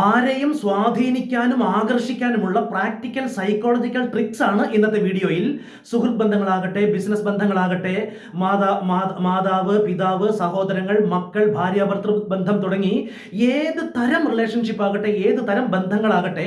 ആരെയും സ്വാധീനിക്കാനും ആകർഷിക്കാനുമുള്ള പ്രാക്ടിക്കൽ സൈക്കോളജിക്കൽ ട്രിക്സ് ആണ് ഇന്നത്തെ വീഡിയോയിൽ. സുഹൃത്ത് ബന്ധങ്ങളാകട്ടെ ബിസിനസ് ബന്ധങ്ങളാകട്ടെ മാതാ മാതാവ് പിതാവ് സഹോദരങ്ങൾ മക്കൾ ഭാര്യ ഭർത്തൃ ബന്ധം തുടങ്ങി ഏത് തരം റിലേഷൻഷിപ്പ് ആകട്ടെ ഏത് തരം ബന്ധങ്ങളാകട്ടെ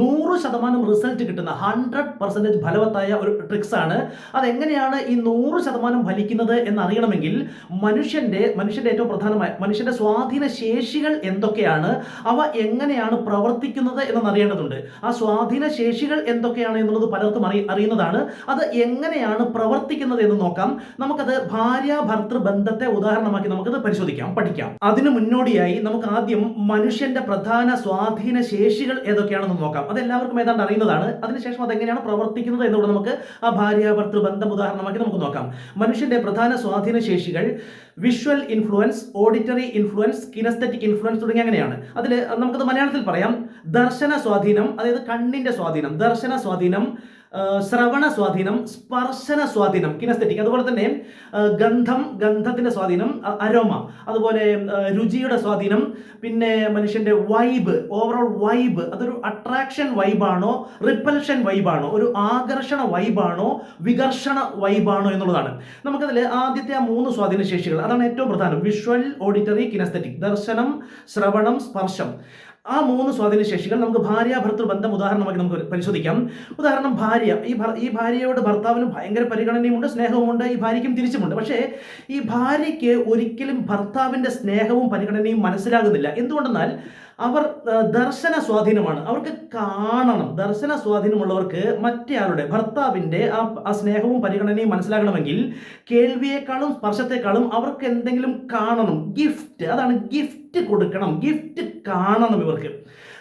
നൂറ് ശതമാനം റിസൾട്ട് കിട്ടുന്ന ഹൺഡ്രഡ് പെർസെന്റേജ് ഫലവത്തായ ഒരു ട്രിക്സ് ആണ്. അതെങ്ങനെയാണ് ഈ നൂറ് ശതമാനം ഫലിക്കുന്നത് എന്നറിയണമെങ്കിൽ മനുഷ്യന്റെ മനുഷ്യന്റെ ഏറ്റവും പ്രധാനമായ മനുഷ്യന്റെ സ്വാധീന ശേഷികൾ എന്തൊക്കെയാണ് അവ എങ്ങനെയാണ് പ്രവർത്തിക്കുന്നത് എന്ന് അറിയേണ്ടതുണ്ട് ആ സ്വാധീന ശേഷികൾ എന്തൊക്കെയാണ് എന്നുള്ളത് പലർക്കും അറി അറിയുന്നതാണ്. അത് എങ്ങനെയാണ് പ്രവർത്തിക്കുന്നത് എന്ന് നോക്കാം. നമുക്കത് ഭാര്യ ഭർത്തൃ ബന്ധത്തെ ഉദാഹരണമാക്കി നമുക്കത് പരിശോധിക്കാം പഠിക്കാം. അതിനു മുന്നോടിയായി നമുക്ക് ആദ്യം മനുഷ്യന്റെ പ്രധാന സ്വാധീന ശേഷികൾ ഏതൊക്കെയാണെന്ന് നോക്കാം. അത് എല്ലാവർക്കും ഏതാണ്ട് അറിയുന്നതാണ്. അതിനുശേഷം അതെങ്ങനെയാണ് പ്രവർത്തിക്കുന്നത് എന്നുകൂടെ നമുക്ക് ആ ഭാര്യ ഭർത്തൃ ബന്ധം ഉദാഹരണമാക്കി നമുക്ക് നോക്കാം. മനുഷ്യന്റെ പ്രധാന സ്വാധീന ശേഷികൾ visual influence auditory influence kinesthetic influence തുടങ്ങി അങ്ങനെയാണ്. അതിൽ നമുക്കത് മലയാളത്തിൽ പറയാം ദർശന സ്വാധീനം അതായത് കണ്ണിന്റെ സ്വാധീനം ദർശന സ്വാധീനം ശ്രവണ സ്വാധീനം സ്പർശന സ്വാധീനം കിനസ്തെറ്റിക് അതുപോലെ തന്നെ ഗന്ധം ഗന്ധത്തിന്റെ സ്വാധീനം അരോമ അതുപോലെ രുചിയുടെ സ്വാധീനം പിന്നെ മനുഷ്യന്റെ വൈബ് ഓവറോൾ വൈബ് അതൊരു അട്രാക്ഷൻ വൈബാണോ റിപ്പൽഷൻ വൈബാണോ ഒരു ആകർഷണ വൈബാണോ വികർഷണ വൈബാണോ എന്നുള്ളതാണ്. നമുക്കതിൽ ആദ്യത്തെ ആ മൂന്ന് സ്വാധീന ശേഷികൾ അതാണ് ഏറ്റവും പ്രധാനം. വിഷ്വൽ ഓഡിറ്ററി കിനസ്തെറ്റിക് ദർശനം ശ്രവണം സ്പർശം. ആ മൂന്ന് സ്വാധീന ശേഷികൾ നമുക്ക് ഭാര്യ ഭർത്തൃ ബന്ധം ഉദാഹരണമാക്കി നമുക്ക് പരിശോധിക്കാം. ഉദാഹരണം ഭാര്യ. ഈ ഈ ഭാര്യയോട് ഭർത്താവിനും ഭയങ്കര പരിഗണനയുമുണ്ട് സ്നേഹവുമുണ്ട് ഈ ഭാര്യയ്ക്കും തിരിച്ചുമുണ്ട്. പക്ഷേ ഈ ഭാര്യയ്ക്ക് ഒരിക്കലും ഭർത്താവിന്റെ സ്നേഹവും പരിഗണനയും മനസ്സിലാകുന്നില്ല. എന്തുകൊണ്ടെന്നാൽ അവർ ദർശന സ്വാധീനമാണ്. അവർക്ക് കാണണം. ദർശന സ്വാധീനമുള്ളവർക്ക് മറ്റേയാളുടെ ഭർത്താവിന്റെ ആ ആ സ്നേഹവും പരിഗണനയും മനസ്സിലാകണമെങ്കിൽ കേൾവിയേക്കാളും സ്പർശത്തെക്കാളും അവർക്ക് എന്തെങ്കിലും കാണണം. ഗിഫ്റ്റ് അതാണ് ഗിഫ്റ്റ് കൊടുക്കണം. ഗിഫ്റ്റ് കാണണം ഇവർക്ക്.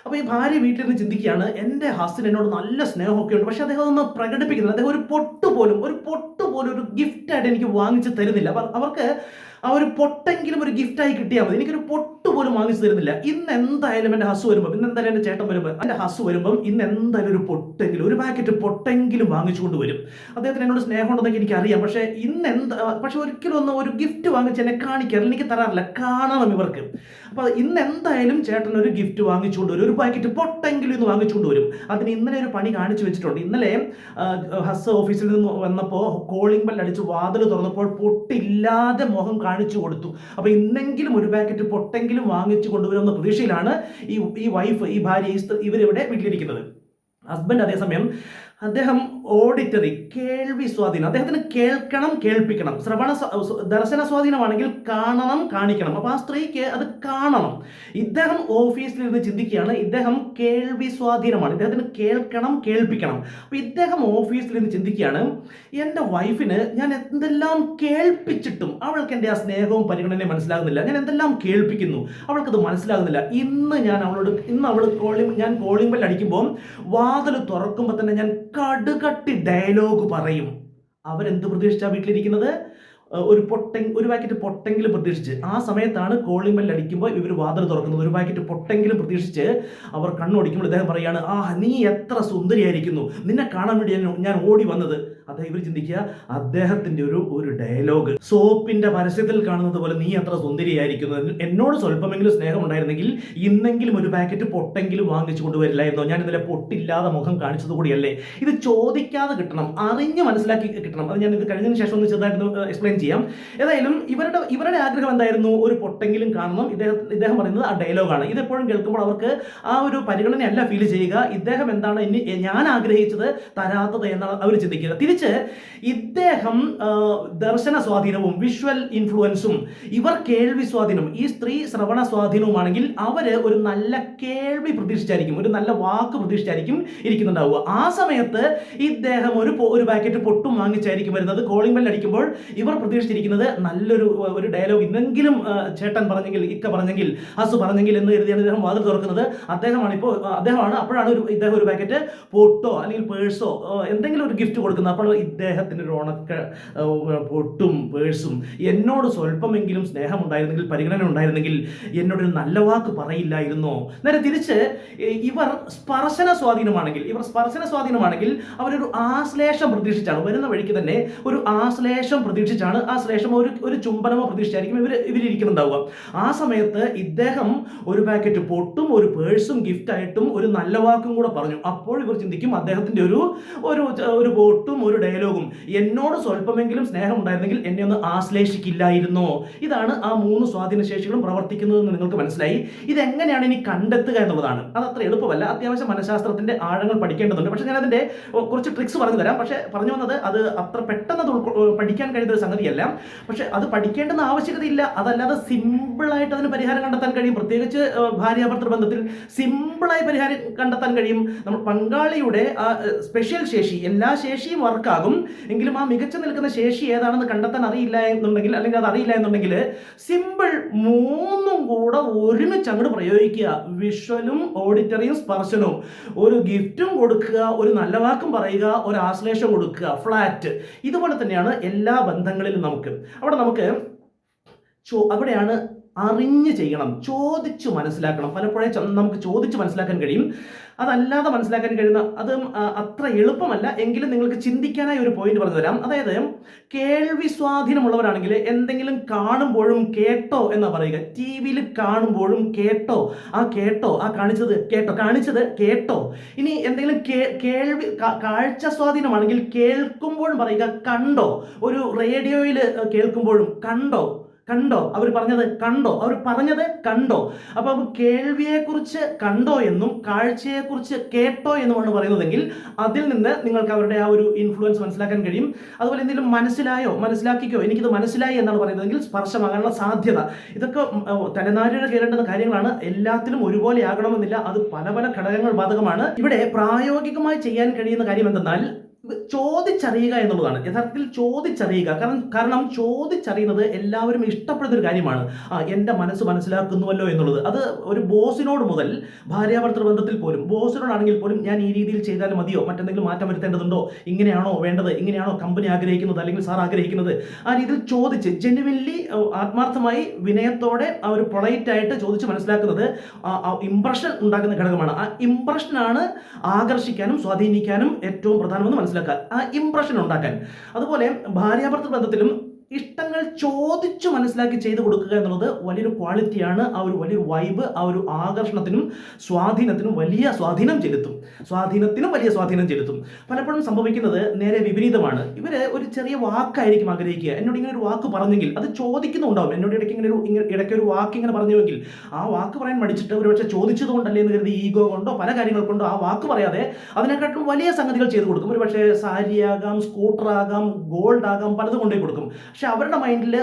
അപ്പോൾ ഈ ഭാര്യ വീട്ടിൽ നിന്ന് ചിന്തിക്കുകയാണ് എന്റെ ഹസ്ബൻഡ് എന്നോട് നല്ല സ്നേഹമൊക്കെ ഉണ്ട്. പക്ഷെ അദ്ദേഹം ഒന്ന് പ്രകടിപ്പിക്കുന്നില്ല. അദ്ദേഹം ഒരു പൊട്ട് പോലും ഒരു പൊട്ട് പോലും ഒരു ഗിഫ്റ്റായിട്ട് എനിക്ക് വാങ്ങിച്ച് തരുന്നില്ല. അവർ അവർക്ക് ആ ഒരു പൊട്ടെങ്കിലും ഒരു ഗിഫ്റ്റായി കിട്ടിയാൽ മതി. എനിക്കൊരു പൊട്ട് പോലും വാങ്ങിച്ചു തരുന്നില്ല. ഇന്ന് എന്തായാലും എന്റെ ഹസ് വരുമ്പോൾ ഇന്ന് എന്തായാലും എന്റെ ചേട്ടൻ വരുമ്പോൾ എന്റെ ഹസ് വരുമ്പം ഇന്ന് എന്തായാലും ഒരു പൊട്ടെങ്കിലും ഒരു പാക്കറ്റ് പൊട്ടെങ്കിലും വാങ്ങിച്ചുകൊണ്ട് വരും. അദ്ദേഹത്തിന് എന്നോട് സ്നേഹം ഉണ്ടെന്നൊക്കെ എനിക്കറിയാം. പക്ഷേ ഇന്ന് എന്താ പക്ഷെ ഒരിക്കലും ഒന്ന് ഒരു ഗിഫ്റ്റ് വാങ്ങിച്ച് എന്നെ കാണിക്കാറില്ല. എനിക്ക് തരാറില്ല. കാണണം ഇവർക്ക്. അപ്പോൾ ഇന്ന് എന്തായാലും ചേട്ടൻ ഒരു ഗിഫ്റ്റ് വാങ്ങിച്ചുകൊണ്ട് വരും. ഒരു പാക്കറ്റ് പൊട്ടെങ്കിലും ഇന്ന് വാങ്ങിച്ചുകൊണ്ട് വരും. അതിന് ഇന്നലെ ഒരു പണി കാണിച്ചു വെച്ചിട്ടുണ്ട്. ഇന്നലെ ഹസ് ഓഫീസിൽ നിന്ന് വന്നപ്പോൾ കോളിംഗ് ബെൽ അടിച്ച് വാതിൽ തുറന്നപ്പോൾ പൊട്ടില്ലാതെ മുഖം കാണിച്ചു കൊടുത്തു. അപ്പോൾ ഇന്നെങ്കിലും ഒരു പാക്കറ്റ് പൊട്ടെങ്കിലും വാങ്ങിച്ചു കൊണ്ടുവരുമെന്ന പ്രതീക്ഷയിലാണ് ഈ ഈ വൈഫ് ഈ ഭാര്യ ഈ സ്ത്രീ ഇവരിവിടെ വീട്ടിലിരിക്കുന്നത്. ഹസ്ബൻഡ് അതേസമയം അദ്ദേഹം ഓഡിറ്ററി കേൾവി സ്വാധീനം. അദ്ദേഹത്തിന് കേൾക്കണം കേൾപ്പിക്കണം. ശ്രവണ ദർശന സ്വാധീനമാണെങ്കിൽ കാണണം കാണിക്കണം. അപ്പോൾ ആ സ്ത്രീക്ക് അത് കാണണം. ഇദ്ദേഹം ഓഫീസിലിരുന്ന് ചിന്തിക്കുകയാണ്. ഇദ്ദേഹം കേൾവി സ്വാധീനമാണ്. ഇദ്ദേഹത്തിന് കേൾക്കണം കേൾപ്പിക്കണം. അപ്പോൾ ഇദ്ദേഹം ഓഫീസിലിരുന്ന് ചിന്തിക്കുകയാണ് എന്റെ വൈഫിന് ഞാൻ എന്തെല്ലാം കേൾപ്പിച്ചിട്ടും അവൾക്ക് എന്റെ ആ സ്നേഹവും പരിഗണനയും മനസ്സിലാകുന്നില്ല. ഞാൻ എന്തെല്ലാം കേൾപ്പിക്കുന്നു അവൾക്കത് മനസ്സിലാകുന്നില്ല. ഇന്ന് ഞാൻ അവളോട് ഇന്ന് അവൾ കോളിംഗ് ഞാൻ കോളിംഗ് ബെൽ അടിക്കുമ്പോൾ വാതിൽ തുറക്കുമ്പോൾ തന്നെ ഞാൻ കടുകട്ടി ഡയലോഗ് പറയും. അവരെന്ത് പ്രതീക്ഷിച്ചാ വീട്ടിലിരിക്കുന്നത്? ഒരു പൊട്ടെ ഒരു പാക്കറ്റ് പൊട്ടെങ്കിലും പ്രതീക്ഷിച്ച്. ആ സമയത്താണ് കോളിംഗ് അടിക്കുമ്പോൾ ഇവർ വാതിൽ തുറക്കുന്നത്. ഒരു പാക്കറ്റ് പൊട്ടെങ്കിലും പ്രതീക്ഷിച്ച് അവർ കണ്ണോടിക്കുമ്പോൾ ഇദ്ദേഹം പറയാണ് ആ നീ എത്ര സുന്ദരിയായിരിക്കുന്നു. നിന്നെ കാണാൻ വേണ്ടി ഞാൻ ഓടി വന്നത്. അദ്ദേഹം ഇവർ ചിന്തിക്കുക അദ്ദേഹത്തിന്റെ ഒരു ഒരു ഡയലോഗ് സോപ്പിന്റെ പരസ്യത്തിൽ കാണുന്നത് പോലെ നീ അത്ര സുന്ദരിയായിരിക്കുന്നു. എന്നോട് സ്വല്പമെങ്കിലും സ്നേഹം ഉണ്ടായിരുന്നെങ്കിൽ ഇന്നെങ്കിലും ഒരു പാക്കറ്റ് പൊട്ടെങ്കിലും വാങ്ങിച്ചു കൊണ്ടുവരില്ലായിരുന്നോ? ഞാൻ ഇന്നലെ പൊട്ടില്ലാതെ മുഖം കാണിച്ചത് കൂടിയല്ലേ? ഇത് ചോദിക്കാതെ കിട്ടണം അറിഞ്ഞ് മനസ്സിലാക്കി കിട്ടണം. അത് ഞാൻ ഇത് കഴിഞ്ഞതിന് ശേഷം ഒന്ന് ചെറുതായിട്ട് എക്സ്പ്ലെയിൻ ചെയ്യാം. ഏതായാലും ഇവരുടെ ഇവരുടെ ആഗ്രഹം എന്തായിരുന്നു? ഒരു പൊട്ടെങ്കിലും കാണണം. ഇദ്ദേഹം ഇദ്ദേഹം പറയുന്നത് ആ ഡയലോഗാണ് ഇത് എപ്പോഴും കേൾക്കുമ്പോൾ അവർക്ക് ആ ഒരു പരിഗണനയല്ല ഫീൽ ചെയ്യുക. ഇദ്ദേഹം എന്താണ് ഇനി ഞാൻ ആഗ്രഹിച്ചത് തരാത്തത് എന്നാണ് അവർ ചിന്തിക്കുക. ഇദ്ദേഹം ദർശന സ്വാധീനവും വിഷ്വൽ ഇൻഫ്ലുവൻസും ഇവർ കേൾവി സ്വാധീനം ഈ സ്ത്രീ ശ്രവണ സ്വാധീനവുമാണെങ്കിൽ അവർ ഒരു നല്ല കേൾവി പ്രതീക്ഷിച്ചായിരിക്കും ഒരു നല്ല വാക്ക് പ്രതീക്ഷിച്ചായിരിക്കും ഇരിക്കുന്നുണ്ടാവുക. ആ സമയത്ത് ഇദ്ദേഹം ഒരു ഒരു പാക്കറ്റ് പൊട്ടും വാങ്ങിച്ചായിരിക്കും വരുന്നത്. കോളിംഗ് ബെൽ അടിക്കുമ്പോൾ ഇവർ പ്രതീക്ഷിച്ചിരിക്കുന്നത് നല്ലൊരു ഒരു ഡയലോഗ് ഇന്നെങ്കിലും ചേട്ടൻ പറഞ്ഞെങ്കിൽ ഇക്ക പറഞ്ഞെങ്കിൽ ഹസു പറഞ്ഞെങ്കിൽ എന്ന് കരുതിയാണ് ഇദ്ദേഹം വാതിൽ തുറക്കുന്നത്. അദ്ദേഹമാണ് ഇപ്പോൾ അദ്ദേഹമാണ് അപ്പോഴാണ് ഒരു ഇദ്ദേഹം ഒരു പാക്കറ്റ് പൊട്ടോ അല്ലെങ്കിൽ പേഴ്സോ എന്തെങ്കിലും ഒരു ഗിഫ്റ്റ് കൊടുക്കുന്നത്. അപ്പോൾ ഇദ്ദേഹത്തിന് ഒരു ഉണക്ക പൊട്ടും പേഴ്സും എന്നോട് സ്വല്പമെങ്കിലും സ്നേഹമുണ്ടായിരുന്നെങ്കിൽ പരിഗണന ഉണ്ടായിരുന്നെങ്കിൽ എന്നോടൊരു നല്ല വാക്ക് പറയില്ലായിരുന്നോ? നേരെ തിരിച്ച് ഇവർ സ്പർശന സ്വാധീനമാണെങ്കിൽ ഇവർ സ്പർശന സ്വാധീനമാണെങ്കിൽ അവരൊരു ആശ്ലേഷം പ്രതീക്ഷിച്ചാണ് വരുന്ന വഴിക്ക് തന്നെ ഒരു ആശ്ലേഷം പ്രതീക്ഷിച്ചാണ് ആ ശ്ലേഷം ഒരു ഒരു ചുംബനമോ പ്രതീക്ഷിച്ചായിരിക്കും ഇവർ ഇവരിയ്ക്കുന്നുണ്ടാവുക ആ സമയത്ത് ഇദ്ദേഹം ഒരു പാക്കറ്റ് പൊട്ടും ഒരു പേഴ്സും ഗിഫ്റ്റായിട്ടും ഒരു നല്ല വാക്കും കൂടെ പറഞ്ഞു. അപ്പോൾ ഇവർ ചിന്തിക്കും അദ്ദേഹത്തിന്റെ ഒരു ഒരു ഒരു പൊട്ടും ഒരു ഡയലോഗും എന്നോട് സ്വല്പമെങ്കിലും സ്നേഹം ഉണ്ടായിരുന്നെങ്കിൽ എന്നെ ഒന്ന് ആശ്ലേഷിക്കില്ലായിരുന്നോ. ഇതാണ് ആ മൂന്ന് സ്വാധീനശേഷികളും പ്രവർത്തിക്കുന്നതെന്ന് നിങ്ങൾക്ക് മനസ്സിലായി. ഇതെങ്ങനെയാണ് ഇനി കണ്ടെത്തുക എന്നുള്ളതാണ്. അത് അത്ര എളുപ്പമല്ല. അത്യാവശ്യം മനഃശാസ്ത്രത്തിന്റെ ആഴങ്ങൾ പഠിക്കേണ്ടതുണ്ട്. പക്ഷെ ഞാൻ അതിന്റെ കുറച്ച് ട്രിക്സ് പറഞ്ഞു തരാം. പക്ഷെ പറഞ്ഞു വന്നത് അത് അത്ര പെട്ടെന്ന് പഠിക്കാൻ കഴിയുന്ന ഒരു സംഗതിയല്ല. പക്ഷെ അത് പഠിക്കേണ്ടെന്ന് ആവശ്യകതയില്ല. അതല്ലാതെ സിമ്പിളായിട്ട് അതിന് പരിഹാരം കണ്ടെത്താൻ കഴിയും. പ്രത്യേകിച്ച് ഭാര്യാഭർത്തൃ ബന്ധത്തിൽ സിമ്പിളായി പരിഹാരം കണ്ടെത്താൻ കഴിയും. നമ്മൾ പങ്കാളിയുടെ ആ സ്പെഷ്യൽ ശേഷി എല്ലാ ശേഷിയും വർക്കാകും എങ്കിലും ആ മികച്ചു നിൽക്കുന്ന ശേഷി ഏതാണെന്ന് കണ്ടെത്താൻ അറിയില്ല എന്നുണ്ടെങ്കിൽ അല്ലെങ്കിൽ അത് അറിയില്ല എന്നുണ്ടെങ്കിൽ സിമ്പിൾ മൂന്നും കൂടെ ഒരുമിച്ച് അങ്ങോട്ട് പ്രയോഗിക്കുക. വിഷ്വലും ഓഡിറ്ററിയും സ്പർശനവും. ഒരു ഗിഫ്റ്റും കൊടുക്കുക ഒരു നല്ല വാക്കും പറയുക ഒരു ആശ്ലേഷം കൊടുക്കുക ഫ്ലാറ്റ് ഇതുപോലെ തന്നെയാണ് എല്ലാ ബന്ധങ്ങളിലും നമുക്ക്. അവിടെ നമുക്ക് ചോ അവിടെയാണ് അറിഞ്ഞ് ചെയ്യണം ചോദിച്ചു മനസ്സിലാക്കണം. പലപ്പോഴേ നമുക്ക് ചോദിച്ച് മനസ്സിലാക്കാൻ കഴിയും. അതല്ലാതെ മനസ്സിലാക്കാൻ കഴിയുന്ന അത് അത്ര എളുപ്പമല്ല. എങ്കിലും നിങ്ങൾക്ക് ചിന്തിക്കാനായി ഒരു പോയിന്റ് പറഞ്ഞു തരാം അതായത് കേൾവി സ്വാധീനമുള്ളവരാണെങ്കിൽ എന്തെങ്കിലും കാണുമ്പോഴും കേട്ടോ എന്നാ പറയുക. ടി വിയിൽ കാണുമ്പോഴും കേട്ടോ. ആ കേട്ടോ ആ കാണിച്ചത് കേട്ടോ കാണിച്ചത് കേട്ടോ. ഇനി എന്തെങ്കിലും കേൾവി കാഴ്ച സ്വാധീനമാണെങ്കിൽ കേൾക്കുമ്പോഴും പറയുക കണ്ടോ. ഒരു റേഡിയോയിൽ കേൾക്കുമ്പോഴും കണ്ടോ. കണ്ടോ? അവർ പറഞ്ഞത് കണ്ടോ? അവർ പറഞ്ഞത് കണ്ടോ? അപ്പൊ കേൾവിയെക്കുറിച്ച് കണ്ടോ എന്നും കാഴ്ചയെക്കുറിച്ച് കേട്ടോ എന്നുമാണ് പറയുന്നതെങ്കിൽ അതിൽ നിന്ന് നിങ്ങൾക്ക് അവരുടെ ആ ഒരു ഇൻഫ്ലുവൻസ് മനസ്സിലാക്കാൻ കഴിയും. അതുപോലെ എന്തെങ്കിലും മനസ്സിലായോ? മനസ്സിലാക്കിക്കോ. എനിക്കിത് മനസ്സിലായി എന്നാണ് പറയുന്നതെങ്കിൽ സ്പർശമാകാനുള്ള സാധ്യത. ഇതൊക്കെ തലനാരിഴ കയറേണ്ടുന്ന കാര്യങ്ങളാണ്. എല്ലാത്തിലും ഒരുപോലെ ആകണമെന്നില്ല. അത് പല പല ഘടകങ്ങൾ ബാധകമാണ്. ഇവിടെ പ്രായോഗികമായി ചെയ്യാൻ കഴിയുന്ന കാര്യം എന്തെന്നാൽ ചോദിച്ചറിയുക എന്നുള്ളതാണ്. യഥാർത്ഥത്തിൽ ചോദിച്ചറിയുക. കാരണം കാരണം ചോദിച്ചറിയുന്നത് എല്ലാവരും ഇഷ്ടപ്പെടുന്ന ഒരു കാര്യമാണ്. ആ എന്റെ മനസ്സ് മനസ്സിലാക്കുന്നുവല്ലോ എന്നുള്ളത്. അത് ഒരു ബോസിനോട് മുതൽ ഭാര്യാഭർത്തൃ ബന്ധത്തിൽ പോലും ബോസിനോടാണെങ്കിൽ പോലും ഞാൻ ഈ രീതിയിൽ ചെയ്താൽ മതിയോ? മറ്റെന്തെങ്കിലും മാറ്റം വരുത്തേണ്ടതുണ്ടോ? ഇങ്ങനെയാണോ വേണ്ടത്? ഇങ്ങനെയാണോ കമ്പനി ആഗ്രഹിക്കുന്നത്? അല്ലെങ്കിൽ സാർ ആഗ്രഹിക്കുന്നത്? ആ രീതിയിൽ ചോദിച്ച് ജെന്യുവൻലി ആത്മാർത്ഥമായി വിനയത്തോടെ ആ ഒരു പൊളൈറ്റ് ആയിട്ട് ചോദിച്ച് മനസ്സിലാക്കുന്നത് ഇംപ്രഷൻ ഉണ്ടാക്കുന്ന ഘടകമാണ്. ആ ഇംപ്രഷനാണ് ആകർഷിക്കാനും സ്വാധീനിക്കാനും ഏറ്റവും പ്രധാനമെന്ന് മനസ്സിലാക്കുക. ആ ഇംപ്രഷൻ ഉണ്ടാക്കാൻ. അതുപോലെ ഭാര്യാഭർത്തൃ ബന്ധത്തിലും ഇഷ്ടങ്ങൾ ചോദിച്ചു മനസ്സിലാക്കി ചെയ്തു കൊടുക്കുക എന്നുള്ളത് വലിയൊരു ക്വാളിറ്റിയാണ് ആ ഒരു വലിയൊരു വൈബ് ആ ഒരു ആകർഷണത്തിനും സ്വാധീനത്തിനും വലിയ സ്വാധീനം ചെലുത്തും. സ്വാധീനത്തിനും വലിയ സ്വാധീനം ചെലുത്തും. പലപ്പോഴും സംഭവിക്കുന്നത് നേരെ വിപരീതമാണ്. ഇവർ ഒരു ചെറിയ വാക്കായിരിക്കും ആഗ്രഹിക്കുക. എന്നോട് ഇങ്ങനെ ഒരു വാക്ക് പറഞ്ഞെങ്കിൽ അത് ചോദിക്കുന്നുണ്ടാവും. എന്നോട് ഇടയ്ക്ക് ഇങ്ങനെ ഒരു ഇടയ്ക്ക് ഒരു വാക്ക് ഇങ്ങനെ പറഞ്ഞുവെങ്കിൽ ആ വാക്ക് പറയാൻ മടിച്ചിട്ട് ഒരു പക്ഷേ ചോദിച്ചത് കൊണ്ടല്ലേ എന്ന് കരുതി ഈഗോ കൊണ്ടോ പല കാര്യങ്ങൾ കൊണ്ടോ ആ വാക്ക് പറയാതെ അതിനെക്കാട്ടും വലിയ സംഗതികൾ ചെയ്തു കൊടുക്കും. ഒരു പക്ഷേ സാരിയാകാം സ്കൂട്ടറാകാം ഗോൾഡ് ആകാം പലതും കൊണ്ടുപോയി കൊടുക്കും. പക്ഷെ അവരുടെ മൈൻഡിൽ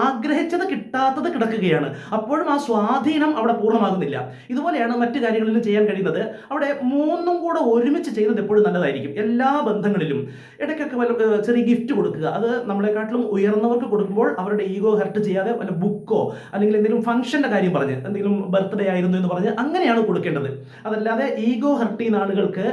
ആഗ്രഹിച്ചത് കിട്ടാത്തത് കിടക്കുകയാണ്. അപ്പോഴും ആ സ്വാധീനം അവിടെ പൂർണമാകുന്നില്ല. ഇതുപോലെയാണ് മറ്റു കാര്യങ്ങളിലും ചെയ്യാൻ കഴിയുന്നത്. അവിടെ മൂന്നും കൂടെ ഒരുമിച്ച് ചെയ്യുന്നത് എപ്പോഴും നല്ലതായിരിക്കും. എല്ലാ ബന്ധങ്ങളിലും. ഇടയ്ക്കൊക്കെ വല്ല ചെറിയ ഗിഫ്റ്റ് കൊടുക്കുക. അത് നമ്മളെക്കാട്ടിലും ഉയർന്നവർക്ക് കൊടുക്കുമ്പോൾ അവരുടെ ഈഗോ ഹർട്ട് ചെയ്യാതെ വല്ല ബുക്കോ അല്ലെങ്കിൽ എന്തെങ്കിലും ഫംഗ്ഷന്റെ കാര്യം പറഞ്ഞ് എന്തെങ്കിലും ബർത്ത്ഡേ ആയിരുന്നു എന്ന് പറഞ്ഞ് അങ്ങനെയാണ് കൊടുക്കേണ്ടത്. അതല്ലാതെ ഈഗോ ഹർട്ട് ചെയ്യുന്ന ആളുകൾക്ക്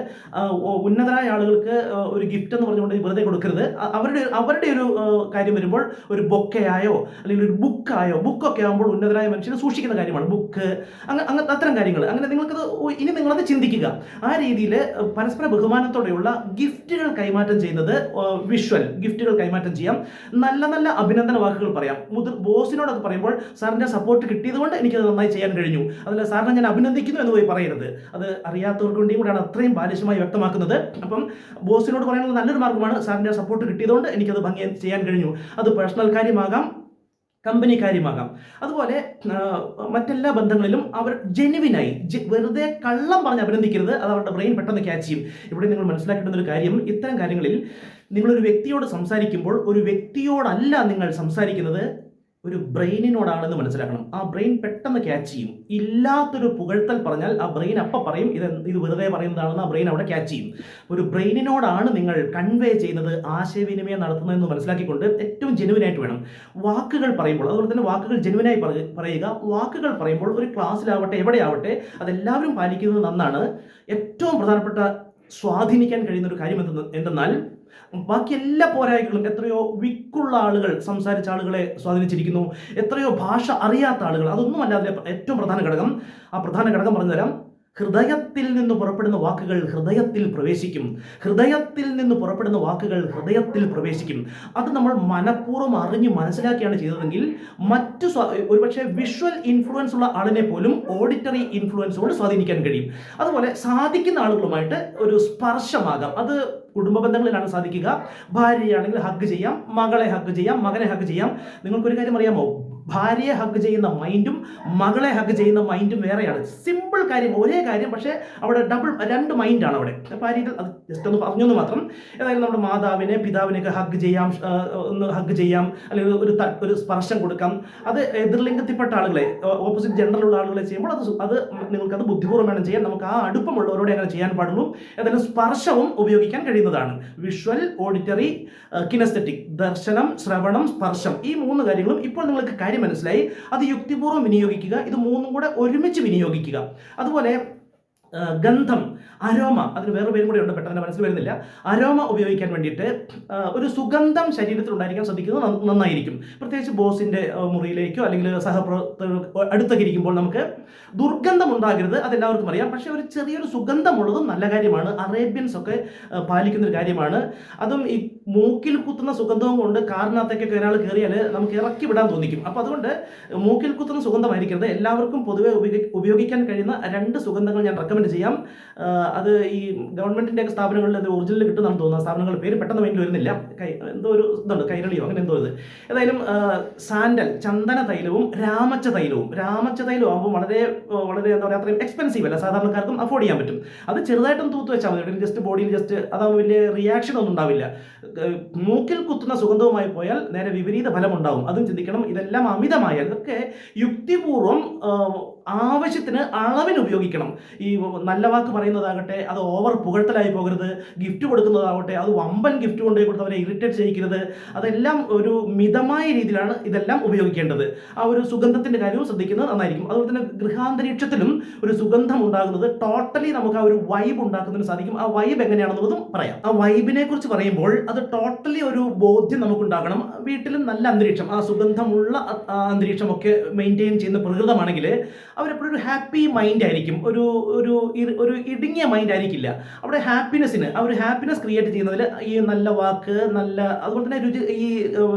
ഉന്നതരായ ആളുകൾക്ക് ഒരു ഗിഫ്റ്റ് എന്ന് പറഞ്ഞുകൊണ്ട് വെറുതെ കൊടുക്കരുത്. അവരുടെ അവരുടെ ഒരു കാര്യം വരുമ്പോൾ ഒരു ബൊക്കയായോ അല്ലെങ്കിൽ ഒരു ബുക്കായോ ബുക്കൊക്കെ ആകുമ്പോൾ ഉന്നതരായ മനുഷ്യനെ സൂക്ഷിക്കുന്ന കാര്യമാണ്. ബുക്ക് അങ്ങനെ അത്തരം കാര്യങ്ങൾ. അങ്ങനെ നിങ്ങൾക്കത് ഇനി നിങ്ങളത് ചിന്തിക്കുക. ആ രീതിയിൽ പരസ്പര ബഹുമാനത്തോടെയുള്ള ഗിഫ്റ്റുകൾ കൈമാറ്റം ചെയ്യുന്നത് വിഷ്വൽ ഗിഫ്റ്റുകൾ കൈമാറ്റം ചെയ്യാം. നല്ല നല്ല അഭിനന്ദന വാക്കുകൾ പറയാം. മുതിർ ബോസിനോടൊക്കെ പറയുമ്പോൾ സാറിന്റെ സപ്പോർട്ട് കിട്ടിയതുകൊണ്ട് എനിക്കത് നന്നായി ചെയ്യാൻ കഴിഞ്ഞു. അതല്ല സാറിനെ ഞാൻ അഭിനന്ദിക്കുന്നു എന്ന് പോയി പറയരുത്. അത് അറിയാത്തവർക്ക് വേണ്ടിയും കൂടെയാണ് അത്രയും ബാലിശമായി വ്യക്തമാക്കുന്നത്. അപ്പം ബോസിനോട് പറയാനുള്ള നല്ലൊരു മാർഗമാണ് സാറിന്റെ സപ്പോർട്ട് കിട്ടിയതുകൊണ്ട് എനിക്കത് ഭംഗിയായി ചെയ്യാൻ കഴിഞ്ഞു. അത് പേഴ്സണൽ കാര്യമാകാം കമ്പനി കാര്യമാകാം. അതുപോലെ മറ്റെല്ലാ ബന്ധങ്ങളിലും അവർ ജെനുവിനായി വെറുതെ കള്ളം പറഞ്ഞ് അഭിനന്ദിക്കരുത്. അത് അവരുടെ ബ്രെയിൻ പെട്ടെന്ന് ക്യാച്ച് ചെയ്യും. ഇവിടെ നിങ്ങൾ മനസ്സിലാക്കേണ്ട ഒരു കാര്യം ഇത്തരം കാര്യങ്ങളിൽ നിങ്ങളൊരു വ്യക്തിയോട് സംസാരിക്കുമ്പോൾ ഒരു വ്യക്തിയോടല്ല നിങ്ങൾ സംസാരിക്കുന്നത് ഒരു ബ്രെയിനിനോടാണെന്ന് മനസ്സിലാക്കണം. ആ ബ്രെയിൻ പെട്ടെന്ന് ക്യാച്ച് ചെയ്യും. ഇല്ലാത്തൊരു പുകഴ്ത്തൽ പറഞ്ഞാൽ ആ ബ്രെയിൻ അപ്പം പറയും ഇത് ഇത് വെറുതെ പറയുന്നതാണെന്ന് ആ ബ്രെയിൻ അവിടെ ക്യാച്ച് ചെയ്യും. ഒരു ബ്രെയിനിനോടാണ് നിങ്ങൾ കൺവേ ചെയ്യുന്നത് ആശയവിനിമയം നടത്തുന്നതെന്ന് മനസ്സിലാക്കിക്കൊണ്ട് ഏറ്റവും ജെനുവിനായിട്ട് വേണം. വാക്കുകൾ പറയുമ്പോൾ അതുപോലെ തന്നെ വാക്കുകൾ ജെനുവിനായി പറയ- പറയുക. വാക്കുകൾ പറയുമ്പോൾ ഒരു ക്ലാസ്സിലാവട്ടെ എവിടെയാവട്ടെ അതെല്ലാവരും പാലിക്കുന്നത് നന്നാണ്. ഏറ്റവും പ്രധാനപ്പെട്ട സ്വാധീനിക്കാൻ കഴിയുന്ന ഒരു കാര്യം എന്തെന്ന് എന്തെന്നാൽ ബാക്കി എല്ലാ പോരായ്മകളും എത്രയോ വിക്കുള്ള ആളുകൾ സംസാരിച്ച ആളുകളെ സ്വാധീനിച്ചിരിക്കുന്നു. എത്രയോ ഭാഷ അറിയാത്ത ആളുകൾ. അതൊന്നുമല്ല അതിലെ ഏറ്റവും പ്രധാന ഘടകം ആ പ്രധാന ഘടകം പറഞ്ഞുതരാം. ഹൃദയത്തിൽ നിന്ന് പുറപ്പെടുന്ന വാക്കുകൾ ഹൃദയത്തിൽ പ്രവേശിക്കും. ഹൃദയത്തിൽ നിന്ന് പുറപ്പെടുന്ന വാക്കുകൾ ഹൃദയത്തിൽ പ്രവേശിക്കും. അത് നമ്മൾ മനഃപൂർവം അറിഞ്ഞ് മനസ്സിലാക്കിയാണ് ചെയ്തതെങ്കിൽ മറ്റു ഒരുപക്ഷെ വിഷ്വൽ ഇൻഫ്ലുവൻസ് ഉള്ള ആളിനെ പോലും ഓഡിറ്ററി ഇൻഫ്ലുവൻസോട് സ്വാധീനിക്കാൻ കഴിയും. അതുപോലെ സാധിക്കുന്ന ആളുകളുമായിട്ട് ഒരു സ്പർശമാകാം. അത് കുടുംബ ബന്ധങ്ങളിലാണ് സാധിക്കുക. ഭാര്യയാണെങ്കിൽ ഹഗ് ചെയ്യാം മകളെ ഹഗ് ചെയ്യാം മകനെ ഹഗ് ചെയ്യാം. നിങ്ങൾക്കൊരു കാര്യം അറിയാമോ? ഭാര്യയെ ഹഗ് ചെയ്യുന്ന മൈൻഡും മകളെ ഹഗ് ചെയ്യുന്ന മൈൻഡും വേറെയാണ്. സിമ്പിൾ കാര്യം ഒരേ കാര്യം പക്ഷേ അവിടെ ഡബിൾ രണ്ട് മൈൻഡാണ് അവിടെ. ഭാര്യയിൽ അത് ജസ്റ്റ് ഒന്ന് പറഞ്ഞൊന്ന് മാത്രം. ഏതായാലും നമ്മുടെ മാതാവിനെ പിതാവിനെയൊക്കെ ഹഗ് ചെയ്യാം ഒന്ന് ഹഗ് ചെയ്യാം അല്ലെങ്കിൽ ഒരു ഒരു സ്പർശം കൊടുക്കാം. അത് എതിർലിംഗത്തിൽപ്പെട്ട ആളുകളെ ഓപ്പോസിറ്റ് ജെൻഡറിലുള്ള ആളുകളെ ചെയ്യുമ്പോൾ അത് അത് നിങ്ങൾക്കത് ബുദ്ധിപൂർവം വേണം ചെയ്യാൻ നമുക്ക് ആ അടുപ്പമുള്ളവരോടെ അങ്ങനെ ചെയ്യാൻ പാടുള്ളൂ. ഏതായാലും സ്പർശവും ഉപയോഗിക്കാൻ കഴിയുന്നതാണ്. വിഷ്വൽ ഓഡിറ്ററി കിനസ്തറ്റിക് ദർശനം ശ്രവണം സ്പർശം. ഈ മൂന്ന് കാര്യങ്ങളും ഇപ്പോൾ നിങ്ങൾക്ക് കാര്യം മനസ്സിലായി. അത് യുക്തിപൂർവം വിനിയോഗിക്കുക. ഇത് മൂന്നും കൂടെ ഒരുമിച്ച് വിനിയോഗിക്കുക. അതുപോലെ ഗന്ധം അരോമ അതിന് വേറെ പേരും കൂടി ഉണ്ട് പെട്ടെന്ന് മനസ്സിൽ വരുന്നില്ല. അരോമ ഉപയോഗിക്കാൻ വേണ്ടിയിട്ട് ഒരു സുഗന്ധം ശരീരത്തിൽ ഉണ്ടായിരിക്കാൻ ശ്രദ്ധിക്കുന്നത് നന്നായിരിക്കും. പ്രത്യേകിച്ച് ബോസിന്റെ മുറിയിലേക്കോ അല്ലെങ്കിൽ സഹപ്രവർത്തകർ അടുത്തൊക്കെ ഇരിക്കുമ്പോൾ നമുക്ക് ദുർഗന്ധം ഉണ്ടാകരുത് അതെല്ലാവർക്കും അറിയാം. പക്ഷേ ഒരു ചെറിയൊരു സുഗന്ധമുള്ളതും നല്ല കാര്യമാണ്. അറേബ്യൻസ് ഒക്കെ പാലിക്കുന്ന ഒരു കാര്യമാണ്. അതും ഈ മൂക്കിൽ കുത്തുന്ന സുഗന്ധവും കൊണ്ട് കാറിനകത്തേക്കൊക്കെ ഒരാൾ കയറിയാൽ നമുക്ക് ഇറക്കി വിടാൻ തോന്നിക്കും. അപ്പോൾ അതുകൊണ്ട് മൂക്കിൽ കുത്തുന്ന സുഗന്ധമായിരിക്കരുത്. എല്ലാവർക്കും പൊതുവെ ഉപയോഗിക്കാൻ കഴിയുന്ന രണ്ട് സുഗന്ധങ്ങൾ ഞാൻ റെക്കമെൻഡ് ചെയ്യാം. അത് ഈ ഗവൺമെന്റിന്റെ ഒക്കെ സ്ഥാപനങ്ങളിൽ അത് ഒറിജിനൽ കിട്ടുന്നതാണ് തോന്നുന്നത്. സ്ഥാപനങ്ങളുടെ പേര് പെട്ടെന്ന് മൈൻഡിൽ വരുന്നില്ല. എന്തോ ഒരു ഇതുണ്ട് കൈരളിയോ അങ്ങനെ എന്തോ ഇത്. ഏതായാലും സാൻഡൽ ചന്ദന തൈലവും രാമച്ച തൈലവും. രാമച്ച തൈലം ആകുമ്പോൾ വളരെ വളരെ എന്താ പറയുക അത്രയും എക്സ്പെൻസീവ് അല്ല. സാധാരണക്കാർക്കും അഫോർഡ് ചെയ്യാൻ പറ്റും. അത് ചെറുതായിട്ടൊന്ന് തൂത്ത് വെച്ചാൽ മതി. ജസ്റ്റ് ബോഡിയിൽ ജസ്റ്റ് അതാകുമ്പോൾ വലിയ റിയാക്ഷൻ ഒന്നും ഉണ്ടാവില്ല. മൂക്കിൽ കുത്തുന്ന സുഗന്ധവുമായി പോയാൽ നേരെ വിപരീത ഫലം ഉണ്ടാവും അതും ചിന്തിക്കണം. ഇതെല്ലാം അമിതമായാൽ ഇതൊക്കെ യുക്തിപൂർവം ആഹ്, ആവശ്യത്തിന് അളവിന് ഉപയോഗിക്കണം. ഈ നല്ല വാക്ക് പറയുന്നതാകട്ടെ അത് ഓവർ പുകഴ്ത്തലായി പോകരുത് ഗിഫ്റ്റ് കൊടുക്കുന്നതാകട്ടെ അത് വമ്പൻ ഗിഫ്റ്റ് കൊണ്ടേ കൊടുത്ത് അവരെ ഇറിറ്റേറ്റ് ചെയ്യിക്കരുത് അതെല്ലാം ഒരു മിതമായ രീതിയിലാണ് ഇതെല്ലാം ഉപയോഗിക്കേണ്ടത്. ആ ഒരു സുഗന്ധത്തിന്റെ കാര്യവും ശ്രദ്ധിക്കുന്നത് നന്നായിരിക്കും. അതുപോലെ തന്നെ ഗൃഹാന്തരീക്ഷത്തിലും ഒരു സുഗന്ധം ഉണ്ടാകുന്നത് ടോട്ടലി നമുക്ക് ആ ഒരു വൈബ് ഉണ്ടാക്കുന്നതിന് സാധിക്കും. ആ വൈബ് എങ്ങനെയാണെന്നുള്ളതും പറയാം. ആ വൈബിനെ കുറിച്ച് പറയുമ്പോൾ അത് ടോട്ടലി ഒരു ബോധ്യം നമുക്കുണ്ടാകണം. വീട്ടിലും നല്ല അന്തരീക്ഷം. ആ സുഗന്ധമുള്ള അന്തരീക്ഷമൊക്കെ മെയിന്റെയിൻ ചെയ്യുന്ന പ്രകൃതമാണെങ്കിൽ അവരെപ്പോഴും ഒരു ഹാപ്പി മൈൻഡ് ആയിരിക്കും. ഒരു ഒരു ഒരു ഇടുങ്ങിയ മൈൻഡ് ആയിരിക്കില്ല. അവിടെ ഹാപ്പിനെസ്സിന് ആ ഒരു ഹാപ്പിനെസ് ക്രിയേറ്റ് ചെയ്യുന്നതിൽ ഈ നല്ല വാക്ക് നല്ല അതുപോലെ തന്നെ രുചി ഈ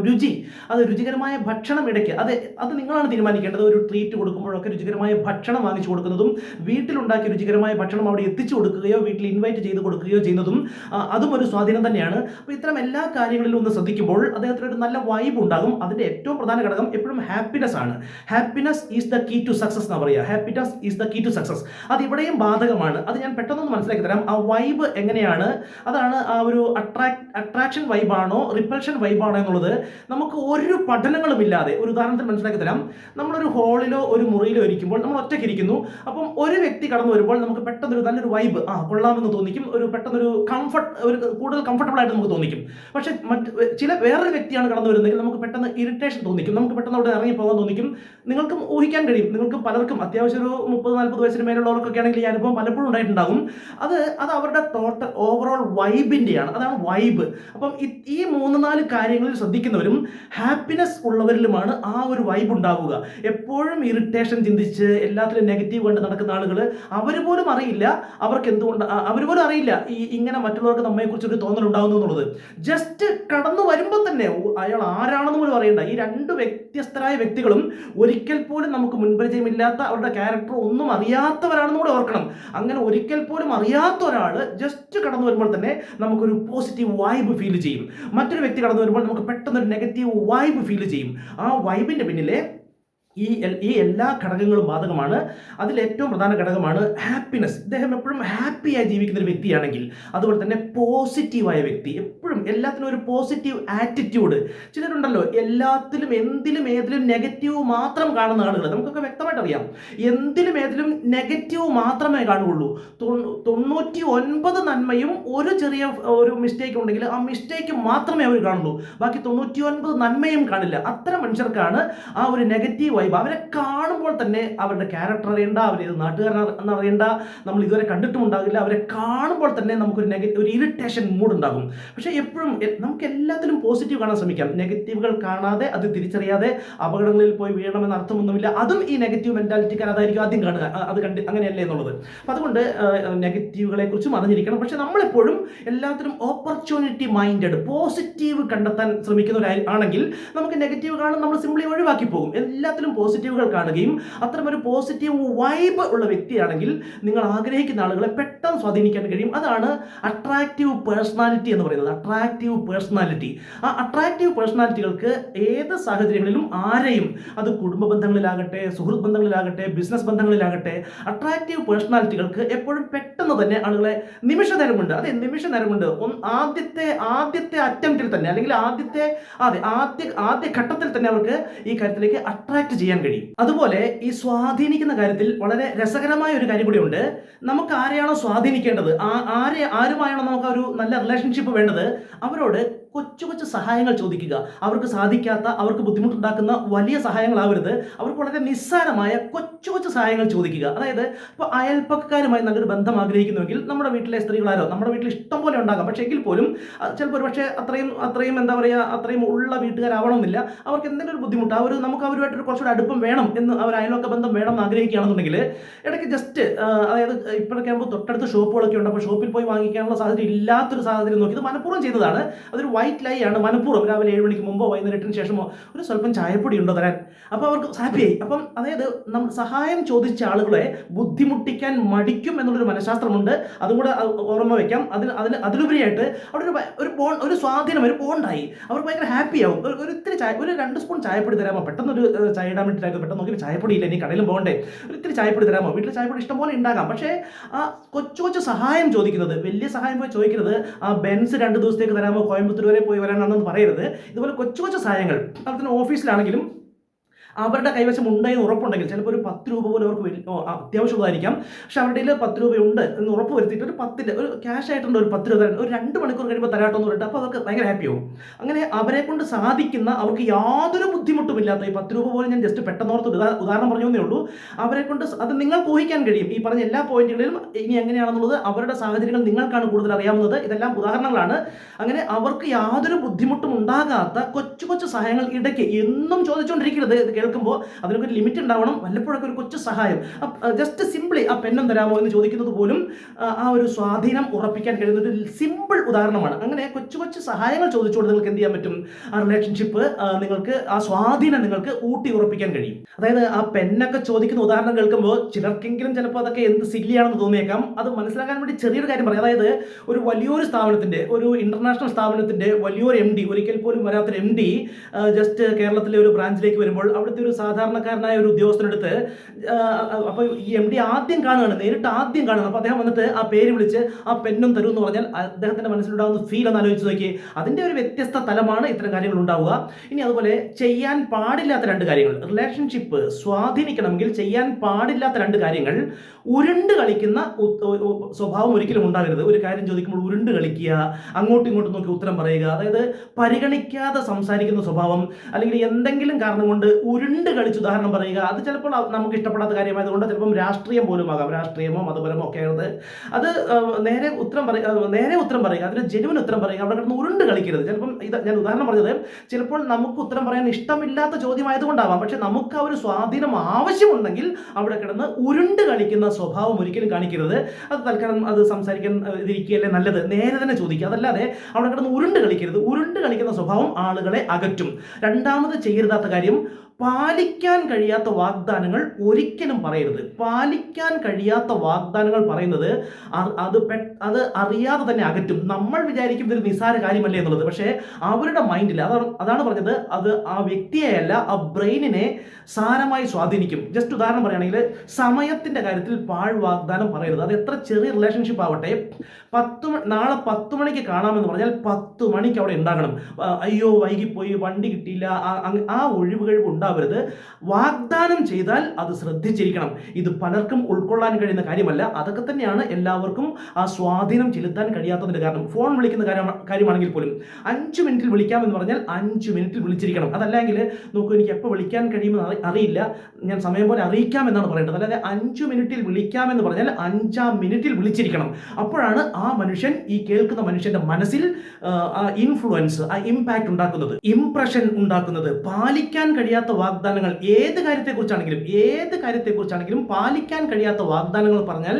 രുചി അത് രുചികരമായ ഭക്ഷണം ഇടയ്ക്ക് അത് അത് നിങ്ങളാണ് തീരുമാനിക്കേണ്ടത്. ഒരു ട്രീറ്റ് കൊടുക്കുമ്പോഴൊക്കെ രുചികരമായ ഭക്ഷണം വാങ്ങിച്ചു കൊടുക്കുന്നതും വീട്ടിലുണ്ടാക്കിയ രുചികരമായ ഭക്ഷണം അവിടെ എത്തിച്ചു കൊടുക്കുകയോ വീട്ടിൽ ഇൻവൈറ്റ് ചെയ്ത് കൊടുക്കുകയോ ചെയ്യുന്നതും അതും ഒരു സ്വാധീനം തന്നെയാണ്. അപ്പോൾ ഇത്തരം എല്ലാ കാര്യങ്ങളിലും ഒന്ന് ശ്രദ്ധിക്കുമ്പോൾ അദ്ദേഹത്തിന് ഒരു നല്ല വൈബ് ഉണ്ടാകും. അതിന്റെ ഏറ്റവും പ്രധാന ഘടകം എപ്പോഴും ഹാപ്പിനെസ് ആണ്. Happiness is the key to success എന്ന് പറയുക happiness is the key to success അത് ഇവിടെയും ബാധകമാണ്. അത് ഞാൻ പെട്ടെന്നൊന്ന് മനസ്സിലാക്കി തരാം. ആ വൈബ് എങ്ങനെയാണ്? അതാണ് ആ ഒരു അട്രാക്ട് അട്രാക്ഷൻ വൈബാണോ റിപ്പൽഷൻ വൈബാണോ എന്നുള്ളത് നമുക്ക് ഒരു പഠനങ്ങളും ഇല്ലാതെ ഒരു ഉദാഹരണത്തിന് മനസ്സിലാക്കി തരാം. നമ്മളൊരു ഹാളിലോ ഒരു മുറിയിലോ ഇരിക്കുമ്പോൾ നമ്മൾ ഒറ്റയ്ക്ക് ഇരിക്കുന്നു. അപ്പം ഒരു വ്യക്തി കടന്നു വരുമ്പോൾ നമുക്ക് പെട്ടെന്ന് ഒരു നല്ലൊരു വൈബ് ആ കൊള്ളാമെന്ന് തോന്നിക്കും. ഒരു പെട്ടെന്നൊരു കംഫർട്ട് ഒരു കൂടുതൽ കംഫർട്ടബിൾ ആയിട്ട് നമുക്ക് തോന്നിക്കും. പക്ഷെ മറ്റ് ചില വേറൊരു വ്യക്തിയാണ് കടന്നു വരുന്നതെങ്കിൽ നമുക്ക് പെട്ടെന്ന് ഇറിറ്റേഷൻ തോന്നിക്കും. നമുക്ക് പെട്ടെന്ന് അവിടെ ഇറങ്ങി പോകാൻ തോന്നിക്കും. നിങ്ങൾക്കും ഊഹിക്കാൻ കഴിയും. നിങ്ങൾക്ക് പലർക്കും അത്യാവശ്യം ഒരു മുപ്പത് നാൽപ്പത് വയസ്സിന് മേലുള്ളവർക്കൊക്കെ ആണെങ്കിൽ ഈ അനുഭവം പലപ്പോഴും ഉണ്ടായിട്ടുണ്ടാകും. അത് അത് അവരുടെ ടോട്ടൽ ഓവറോൾ വൈബിന്റെയാണ് അതാണ് വൈബ് അപ്പം ഈ മൂന്ന് നാല് കാര്യങ്ങളിൽ ശ്രദ്ധിക്കുന്നവരും ഹാപ്പിനെസ് ഉള്ളവരിലുമാണ് ആ ഒരു വൈബ് ഉണ്ടാവുക. എപ്പോഴും ഇറിറ്റേഷൻ ചിന്തിച്ച് എല്ലാത്തിലും നെഗറ്റീവ് കണ്ട് നടക്കുന്ന ആളുകൾ അവർ പോലും അറിയില്ല അവർക്ക് എന്തുകൊണ്ട് അവർ പോലും അറിയില്ല ഈ ഇങ്ങനെ മറ്റുള്ളവർക്ക് നമ്മെക്കുറിച്ച് ഒരു തോന്നൽ ഉണ്ടാകുന്നു എന്നുള്ളത്. ജസ്റ്റ് കടന്നു വരുമ്പോൾ തന്നെ അയാൾ ആരാണെന്ന് പോലും അറിയണ്ട. ഈ രണ്ട് വ്യത്യസ്തരായ വ്യക്തികളും ഒരിക്കൽ പോലും നമുക്ക് മുൻപരിചയമില്ലാത്ത അവരുടെ ക്യാരക്ടർ ഒന്നും അറിയാത്തവരാണെന്ന് കൂടെ ഓർക്കണം. അങ്ങനെ ഒരിക്കൽ പോലും അറിയാത്ത ഒരാൾ ജസ്റ്റ് കടന്നു വരുമ്പോൾ തന്നെ നമുക്കൊരു പോസിറ്റീവ് വൈബ് ഫീൽ ചെയ്യും. മറ്റൊരു വ്യക്തി കടന്നു വരുമ്പോൾ നമുക്ക് പെട്ടെന്ന് ഒരു നെഗറ്റീവ് വൈബ് ഫീൽ ചെയ്യും. ആ വൈബിന്റെ പിന്നിലെ ഈ ഈ എല്ലാ ഘടകങ്ങളും ബാധകമാണ്. അതിൽ ഏറ്റവും പ്രധാന ഘടകമാണ് ഹാപ്പിനെസ് ഇദ്ദേഹം എപ്പോഴും ഹാപ്പിയായി ജീവിക്കുന്ന ഒരു വ്യക്തിയാണെങ്കിൽ അതുപോലെ തന്നെ പോസിറ്റീവായ വ്യക്തി. എപ്പോഴും എല്ലാത്തിനും ഒരു പോസിറ്റീവ് ആറ്റിറ്റ്യൂഡ് ചിലരുണ്ടല്ലോ എല്ലാത്തിലും എന്തിലും ഏതിലും നെഗറ്റീവ് മാത്രം കാണുന്ന ആളുകൾ നമുക്കൊക്കെ വ്യക്തമായിട്ട് അറിയാം. എന്തിലും ഏതിലും നെഗറ്റീവ് മാത്രമേ കാണുകയുള്ളൂ. തൊണ്ണൂ- തൊണ്ണൂറ്റി ഒൻപത് നന്മയും ഒരു ചെറിയ ഒരു മിസ്റ്റേക്ക് ഉണ്ടെങ്കിൽ ആ മിസ്റ്റേക്ക് മാത്രമേ അവർ കാണുള്ളൂ. ബാക്കി തൊണ്ണൂറ്റി ഒൻപത് നന്മയും കാണില്ല. അത്തരം മനുഷ്യർക്കാണ് ആ ഒരു നെഗറ്റീവ് വൈബ് അവരെ കാണുമ്പോൾ തന്നെ അവരുടെ ക്യാരക്ടർ അറിയണ്ട അവർ ഇത് നാട്ടുകാരൻ അറിയണ്ട നമ്മൾ ഇതുവരെ കണ്ടിട്ടും ഉണ്ടാകില്ല. അവരെ കാണുമ്പോൾ തന്നെ നമുക്കൊരു നെഗറ്റീവ് ഒരു ഇറിറ്റേഷൻ മൂഡ് ഉണ്ടാകും. പക്ഷേ എപ്പോഴും നമുക്ക് എല്ലാത്തിലും പോസിറ്റീവ് കാണാൻ ശ്രമിക്കാം. നെഗറ്റീവുകൾ കാണാതെ അത് തിരിച്ചറിയാതെ അപകടങ്ങളിൽ പോയി വീഴണമെന്ന് അർത്ഥമൊന്നുമില്ല. അതും ഈ നെഗറ്റീവ് മെന്റാലിറ്റിക്കാർ അതായിരിക്കും ആദ്യം കാണുക. അത് കണ്ട് അങ്ങനെയല്ലേ എന്നുള്ളത്. അപ്പം അതുകൊണ്ട് നെഗറ്റീവുകളെ കുറിച്ചും അറിഞ്ഞിരിക്കണം. പക്ഷേ നമ്മളെപ്പോഴും എല്ലാത്തിനും ഓപ്പർച്യൂണിറ്റി മൈൻഡഡ് പോസിറ്റീവ് കണ്ടെത്താൻ ശ്രമിക്കുന്നവരായി ആണെങ്കിൽ നമുക്ക് നെഗറ്റീവ് കാണും നമ്മൾ സിംപ്ലി ഒഴിവാക്കി പോകും. എല്ലാത്തിലും പോസിറ്റീവുകൾ കാണുകയും അത്തരമൊരു പോസിറ്റീവ് വൈബ് ഉള്ള വ്യക്തിയാണെങ്കിൽ നിങ്ങൾ ആഗ്രഹിക്കുന്ന ആളുകളെ പെട്ടെന്ന് സ്വാധീനിക്കാൻ കഴിയും. അതാണ് അട്രാക്റ്റീവ് പേഴ്സണാലിറ്റി എന്ന് പറയുന്നത്. അട്രാക്റ്റീവ് പേഴ്സണാലിറ്റി ആ അട്രാക്റ്റീവ് പേഴ്സണാലിറ്റികൾക്ക് ഏത് സാഹചര്യങ്ങളിലും ആരെയും അത് കുടുംബ ബന്ധങ്ങളിലാകട്ടെ സുഹൃത്ത് ബന്ധങ്ങളിലാകട്ടെ ബിസിനസ് ബന്ധങ്ങളിലാകട്ടെ അട്രാക്റ്റീവ് പേഴ്സണാലിറ്റികൾക്ക് എപ്പോഴും പെട്ടെന്ന് തന്നെ ആളുകളെ നിമിഷ നേരമുണ്ട്. അതെ നിമിഷ നേരമുണ്ട്. ആദ്യത്തെ ആദ്യത്തെ അറ്റംപ്റ്റിൽ തന്നെ അല്ലെങ്കിൽ ആദ്യത്തെ അതെ ആദ്യ ആദ്യ ഘട്ടത്തിൽ തന്നെ അവർക്ക് ഈ കാര്യത്തിലേക്ക് അട്രാക്ട് ചെയ്യാൻ കഴിയും. അതുപോലെ ഈ സ്വാധീനിക്കുന്ന കാര്യത്തിൽ വളരെ രസകരമായ ഒരു കാര്യം കൂടിയുണ്ട് നമുക്ക് ആരെയാണോ സ്വാധീനിക്കേണ്ടത്? ആരെ ആരുമായാണോ നമുക്ക് ഒരു നല്ല റിലേഷൻഷിപ്പ് വേണ്ടത്? അവരോട് കൊച്ചു കൊച്ചു സഹായങ്ങൾ ചോദിക്കുക. അവർക്ക് സാധിക്കാത്ത അവർക്ക് ബുദ്ധിമുട്ടുണ്ടാക്കുന്ന വലിയ സഹായങ്ങളാവരുത്. അവർക്ക് വളരെ നിസ്സാരമായ കൊച്ചു കൊച്ചു സഹായങ്ങൾ ചോദിക്കുക. അതായത് ഇപ്പോൾ അയൽപ്പക്കാരുമായി നല്ലൊരു ബന്ധം ആഗ്രഹിക്കുന്നുവെങ്കിൽ നമ്മുടെ വീട്ടിലെ സ്ത്രീകളാരോ നമ്മുടെ വീട്ടിൽ ഇഷ്ടം പോലെ ഉണ്ടാകാം. പക്ഷേ എങ്കിൽ പോലും ചിലപ്പോൾ ഒരു പക്ഷേ അത്രയും അത്രയും എന്താ പറയുക അത്രയും ഉള്ള വീട്ടുകാരാവണമെന്നില്ല. അവർക്ക് എന്തെങ്കിലും ഒരു ബുദ്ധിമുട്ട് അവർ നമുക്ക് അവരുമായിട്ട് ഒരു കുറച്ചുകൂടെ അടുപ്പം വേണം എന്ന് അവർ അയൽവക്ക ബന്ധം വേണം എന്ന് ആഗ്രഹിക്കുകയാണെന്നുണ്ടെങ്കിൽ ഇടയ്ക്ക് ജസ്റ്റ് അതായത് ഇപ്പോഴൊക്കെ ആകുമ്പോൾ തൊട്ടടുത്ത് ഷോപ്പുകളൊക്കെ ഉണ്ട്. അപ്പോൾ ഷോപ്പിൽ പോയി വാങ്ങിക്കാനുള്ള സാഹചര്യം ഇല്ലാത്തൊരു സാഹചര്യം നോക്കി ഇത് മനഃപൂർവം ചെയ്തതാണ്. അതൊരു വൈറ്റ് ലൈ ആണ് മനഃപൂർവം രാവിലെ ഏഴ് മണിക്ക് മുമ്പോ വൈകുന്നേരം എട്ടിന് ശേഷമോ ഒരു സ്വല്പം ചായപ്പൊടി ഉണ്ടോ തരാൻ. അപ്പോൾ അവർക്ക് ഹാപ്പിയായി അപ്പം അതായത് നമ്മൾ സഹായം ചോദിച്ച ആളുകളെ ബുദ്ധിമുട്ടിക്കാൻ മടിക്കും എന്നുള്ളൊരു മനഃശാസ്ത്രമുണ്ട്. അതും കൂടെ ഓർമ്മ വെക്കാം. അതിന് അതിന് അതിലുപരിയായിട്ട് അവിടെ ഒരു ഒരു ബോൺ ഒരു സ്വാധീനം ഒരു ബോണ്ടായി അവർക്ക് ഭയങ്കര ഹാപ്പി ആവും. ഒരു ഇത്തിരി ചായ ഒരു രണ്ട് സ്പൂൺ ചായപ്പൊടി തരാമോ? പെട്ടെന്ന് ഒരു ചായ ഇടാൻ വേണ്ടിയിട്ടായിരുന്നു. പെട്ടെന്ന് നോക്കി ചായപ്പൊടി ഇല്ല ഇനി കടയിലും പോകണ്ടേ. ഒരു ഇത്തിരി ചായപ്പൊടി തരാമോ? വീട്ടിൽ ചായപ്പൊടി ഇഷ്ടംപോലെ ഉണ്ടാകാം. പക്ഷേ ആ കൊച്ചു കൊച്ചു സഹായം ചോദിക്കുന്നത് വലിയ സഹായം പോയി ചോദിക്കുന്നത് ആ ബെൻസ് രണ്ട് ദിവസത്തേക്ക് തരാമോ? കോയമ്പത്തൂർ വരെ പോയി വരാനാണെന്ന് പറയരുത്. ഇതുപോലെ കൊച്ചു കൊച്ചു സാധനങ്ങൾ അതുപോലെ ഓഫീസിലാണെങ്കിലും അവരുടെ കൈവശം ഉണ്ടെന്ന് ഉറപ്പുണ്ടെങ്കിൽ ചിലപ്പോൾ ഒരു പത്ത് രൂപ പോലും അവർക്ക് അത്യാവശ്യമുള്ളതായിരിക്കാം. പക്ഷെ അവരുടെ കയ്യിൽ പത്ത് രൂപയുണ്ട് എന്ന് ഉറപ്പ് വരുത്തിയിട്ട് ഒരു പത്തിന്റെ ഒരു ക്യാഷ് ആയിട്ടുണ്ട് ഒരു പത്ത് രൂപ ഒരു രണ്ട് മണിക്കൂർ കഴിയുമ്പോൾ തരാട്ടോ എന്ന് പറഞ്ഞിട്ട് അപ്പോൾ അവർക്ക് ഭയങ്കര ഹാപ്പി ആവും. അങ്ങനെ അവരെ കൊണ്ട് സാധിക്കുന്ന അവർക്ക് യാതൊരു ബുദ്ധിമുട്ടുമില്ലാത്ത ഈ പത്ത് രൂപ പോലും ഞാൻ ജസ്റ്റ് പെട്ടെന്ന് ഓർത്ത് ഉദാഹരണം പറഞ്ഞു എന്നേ ഉള്ളൂ. അവരെ കൊണ്ട് അത് നിങ്ങൾക്ക് ഊഹിക്കാൻ കഴിയും. ഈ പറഞ്ഞ എല്ലാ പോയിന്റുകളിലും ഇനി എങ്ങനെയാണെന്നുള്ളത് അവരുടെ സാഹചര്യങ്ങൾ നിങ്ങൾക്കാണ് കൂടുതൽ അറിയാവുന്നത്. ഇതെല്ലാം ഉദാഹരണങ്ങളാണ്. അങ്ങനെ അവർക്ക് യാതൊരു ബുദ്ധിമുട്ടും ഉണ്ടാകാത്ത കൊച്ചു കൊച്ചു സഹായങ്ങൾ ഇടയ്ക്ക് എന്നും ചോദിച്ചുകൊണ്ടിരിക്കരുത്. ഇത് കേൾക്കുമ്പോൾ അതിനൊക്കെ ഒരു ലിമിറ്റ് ഉണ്ടാവണം. വല്ലപ്പോഴൊക്കെ ഒരു കൊച്ചു സഹായം. ജസ്റ്റ് സിമ്പിളി ആ പെണ്ണം തരാമോ എന്ന് ചോദിക്കുന്നത് പോലും ആ, ഒരു സ്വാധീനം ഉറപ്പിക്കാൻ കഴിയുന്ന ഒരു സിമ്പിൾ ഉദാഹരണമാണ്. അങ്ങനെ കൊച്ചു കൊച്ചു സഹായങ്ങൾ ചോദിച്ചുകൊണ്ട് നിങ്ങൾക്ക് എന്ത് ചെയ്യാൻ പറ്റും? ആ റിലേഷൻഷിപ്പ് നിങ്ങൾക്ക് ആ സ്വാധീനം നിങ്ങൾക്ക് ഊട്ടി ഉറപ്പിക്കാൻ കഴിയും. അതായത് ആ പെണ്ണൊക്കെ ചോദിക്കുന്ന ഉദാഹരണം കേൾക്കുമ്പോൾ ചിലർക്കെങ്കിലും ചിലപ്പോൾ അതൊക്കെ എന്ത് സില്ലിയാണെന്ന് തോന്നിയേക്കാം. അത് മനസ്സിലാക്കാൻ വേണ്ടി ചെറിയൊരു കാര്യം പറയാം. അതായത് ഒരു വലിയൊരു സ്ഥാപനത്തിന്റെ ഒരു ഇന്റർനാഷണൽ സ്ഥാപനത്തിന്റെ വലിയൊരു എം ഡി ഒരിക്കൽ പോലും വരാത്തൊരു എം ഡി ജസ്റ്റ് കേരളത്തിലെ ഒരു ബ്രാഞ്ചിലേക്ക് വരുമ്പോൾ അവിടുത്തെ ഒരു സാധാരണക്കാരനായ ഒരു ഉദ്യോഗസ്ഥനെടുത്ത് അപ്പോൾ ഈ എം ഡി ആദ്യം കാണുകയാണ് നേരിട്ട് ആദ്യം കാണുകയാണ്. അപ്പോൾ അദ്ദേഹം വന്നിട്ട് ആ പേര് വിളിച്ച് ആ പെന്നും തരും എന്ന് പറഞ്ഞാൽ അദ്ദേഹത്തിന്റെ മനസ്സിലുണ്ടാകുന്ന ഫീൽ ഒന്ന് ആലോചിച്ച് നോക്കി. അതിന്റെ ഒരു വ്യത്യസ്ത തലമാണ് ഇത്തരം കാര്യങ്ങൾ ഉണ്ടാവുക. ഇനി അതുപോലെ ചെയ്യാൻ പാടില്ലാത്ത രണ്ട് കാര്യങ്ങൾ. റിലേഷൻഷിപ്പ് സ്വാധീനിക്കണമെങ്കിൽ ചെയ്യാൻ പാടില്ലാത്ത രണ്ട് കാര്യങ്ങൾ. ഉരുണ്ട് കളിക്കുന്ന സ്വഭാവം ഒരിക്കലും ഉണ്ടാകരുത്. ഒരു കാര്യം ചോദിക്കുമ്പോൾ ഉരുണ്ട് കളിക്കുക അങ്ങോട്ടും ഇങ്ങോട്ടും നോക്കി ഉത്തരം പറയുക. അതായത് പരിഗണിക്കാതെ സംസാരിക്കുന്ന സ്വഭാവം അല്ലെങ്കിൽ എന്തെങ്കിലും കാരണം കൊണ്ട് ഉരുണ്ട് കളിച്ച് ഉദാഹരണം പറയുക അത് ചിലപ്പോൾ നമുക്ക് ഇഷ്ടപ്പെടാത്ത കാര്യമായതുകൊണ്ട് ചിലപ്പം രാഷ്ട്രീയം പോലും ആകാം. രാഷ്ട്രീയമോ മതപരമോ ഒക്കെ ആയത് അത് നേരെ ഉത്തരം പറയുക നേരെ ഉത്തരം പറയുക അതിന് ജനുവൻ ഉത്തരം പറയുക അവിടെ കിടന്ന് ഉരുണ്ട് കളിക്കരുത്. ചിലപ്പം ഇത് ഞാൻ ഉദാഹരണം പറഞ്ഞത് ചിലപ്പോൾ നമുക്ക് ഉത്തരം പറയാൻ ഇഷ്ടമില്ലാത്ത ചോദ്യമായതുകൊണ്ടാവാം. പക്ഷെ നമുക്ക് ആ ഒരു സ്വാധീനം ആവശ്യമുണ്ടെങ്കിൽ അവിടെ കിടന്ന് ഉരുണ്ട് കളിക്കുന്ന സ്വഭാവം ഒരിക്കലും കാണിക്കരുത്. അത് തൽക്കാലം അത് സംസാരിക്കാൻ ഇരിക്കുകയല്ലേ നല്ലത്. നേരെ തന്നെ ചോദിക്കുക. അതല്ലാതെ അവിടെ കിടന്ന് ഉരുണ്ട് കളിക്കരുത്. ഉരുണ്ട് കളിക്കുന്ന സ്വഭാവം ആളുകളെ അകറ്റും. രണ്ടാമത് ചെയ്യരുതാത്ത കാര്യം പാലിക്കാൻ കഴിയാത്ത വാഗ്ദാനങ്ങൾ ഒരിക്കലും പറയരുത്. പാലിക്കാൻ കഴിയാത്ത വാഗ്ദാനങ്ങൾ പറയുന്നത് അത് അത് അറിയാതെ തന്നെ അകറ്റും. നമ്മൾ വിചാരിക്കും ഇതൊരു നിസാര കാര്യമല്ലേ എന്നുള്ളത്. പക്ഷേ അവരുടെ മൈൻഡിൽ അതാണ് അതാണ് പറഞ്ഞത്. അത് ആ വ്യക്തിയെയല്ല ആ ബ്രെയിനിനെ സാരമായി സ്വാധീനിക്കും. ജസ്റ്റ് ഉദാഹരണം പറയുകയാണെങ്കിൽ സമയത്തിന്റെ കാര്യത്തിൽ പാഴ് വാഗ്ദാനം പറയരുത്. അത് എത്ര ചെറിയ റിലേഷൻഷിപ്പ് ആവട്ടെ. പത്ത് നാളെ പത്ത് മണിക്ക് കാണാമെന്ന് പറഞ്ഞാൽ പത്ത് മണിക്ക് അവിടെ ഉണ്ടാകണം. അയ്യോ വൈകിപ്പോയി വണ്ടി കിട്ടിയില്ല ആ- ഒഴിവ് കഴിവ് ഒഴിവുകഴിവ് ഉണ്ടാവരുത്. വാഗ്ദാനം ചെയ്താൽ അത് ശ്രദ്ധിച്ചിരിക്കണം. ഇത് പലർക്കും ഉൾക്കൊള്ളാൻ കഴിയുന്ന കാര്യമല്ല. അതൊക്കെ തന്നെയാണ് എല്ലാവർക്കും ആ സ്വാധീനം ചെലുത്താൻ കഴിയാത്തതിന്റെ കാരണം. ഫോൺ വിളിക്കുന്ന കാര്യം കാര്യമാണെങ്കിൽ പോലും അഞ്ച് മിനിറ്റിൽ വിളിക്കാമെന്ന് പറഞ്ഞാൽ അഞ്ച് മിനിറ്റിൽ വിളിച്ചിരിക്കണം. അതല്ലെങ്കിൽ നോക്കൂ എനിക്ക് എപ്പോൾ വിളിക്കാൻ കഴിയുമെന്ന് അറിയില്ല. ഞാൻ സമയം പോലെ അറിയിക്കാം എന്നാണ് പറയേണ്ടത്. അല്ലാതെ അഞ്ച് മിനിറ്റിൽ വിളിക്കാമെന്ന് പറഞ്ഞാൽ അഞ്ചാം മിനിറ്റിൽ വിളിച്ചിരിക്കണം. അപ്പോഴാണ് ആ മനുഷ്യൻ ഈ കേൾക്കുന്ന മനുഷ്യന്റെ മനസ്സിൽ ആ, ആ ഇൻഫ്ലുവൻസ് ആ ഇമ്പാക്ട് ഉണ്ടാക്കുന്നത് ഇംപ്രഷൻ ഉണ്ടാക്കുന്നത് പാലിക്കാൻ കഴിയാത്ത വാഗ്ദാനങ്ങൾ ഏത് കാര്യത്തെക്കുറിച്ചാണെങ്കിലും ഏത് കാര്യത്തെക്കുറിച്ചാണെങ്കിലും പാലിക്കാൻ കഴിയാത്ത വാഗ്ദാനങ്ങൾ പറഞ്ഞാൽ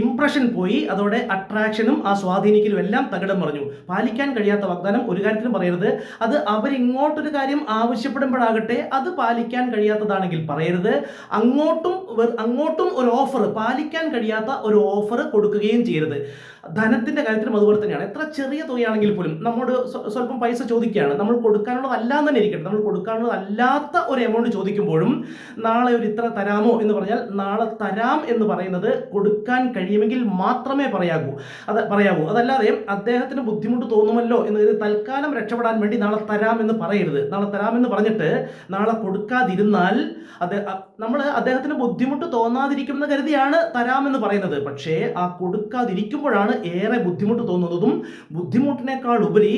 ഇംപ്രഷൻ പോയി അതോടെ അട്രാക്ഷനും ആ സ്വാധീനിക്കലും എല്ലാം തകിടം പറഞ്ഞു പാലിക്കാൻ കഴിയാത്ത വാഗ്ദാനം ഒരു കാര്യത്തിലും പറയരുത്. അത് അവരിങ്ങോട്ടൊരു കാര്യം ആവശ്യപ്പെടുമ്പോഴാകട്ടെ അത് പാലിക്കാൻ കഴിയാത്തതാണെങ്കിൽ പറയരുത്. അങ്ങോട്ടും അങ്ങോട്ടും ഒരു ഓഫർ പാലിക്കാൻ കഴിയാത്ത ഒരു ഓഫർ കൊടുക്കുകയും ചെയ്യരുത്. ധനത്തിന്റെ കാര്യത്തിലും അതുപോലെ തന്നെയാണ്. എത്ര ചെറിയ തുകയാണെങ്കിൽ പോലും നമ്മോട് സ്വ- സ്വല്പം പൈസ ചോദിക്കുകയാണ്. നമ്മൾ കൊടുക്കാനുള്ളതല്ലാന്ന് തന്നെ ഇരിക്കട്ടെ. നമ്മൾ കൊടുക്കാനുള്ളതല്ലാത്ത ഒരു എമൗണ്ട് ചോദിക്കുമ്പോഴും നാളെ ഒരു ഇത്ര തരാമോ എന്ന് പറഞ്ഞാൽ നാളെ തരാം എന്ന് പറയുന്നത് കൊടുക്കാൻ കഴിയുമെങ്കിൽ മാത്രമേ പറയാകൂ. അത് പറയാവൂ. അതല്ലാതെ അദ്ദേഹത്തിന് ബുദ്ധിമുട്ട് തോന്നുമല്ലോ എന്ന് കരുതി തൽക്കാലം രക്ഷപ്പെടാൻ വേണ്ടി നാളെ തരാം എന്ന് പറയരുത്. നാളെ തരാം എന്ന് പറഞ്ഞിട്ട് നാളെ കൊടുക്കാതിരുന്നാൽ അത് നമ്മൾ അദ്ദേഹത്തിന് ബുദ്ധിമുട്ട് തോന്നാതിരിക്കുമെന്ന് കരുതിയാണ് തരാമെന്ന് പറയുന്നത്. പക്ഷേ ആ കൊടുക്കാതിരിക്കുമ്പോഴാണ് ഏറെ ബുദ്ധിമുട്ട് തോന്നുന്നതും ബുദ്ധിമുട്ടിനേക്കാൾ ഉപരി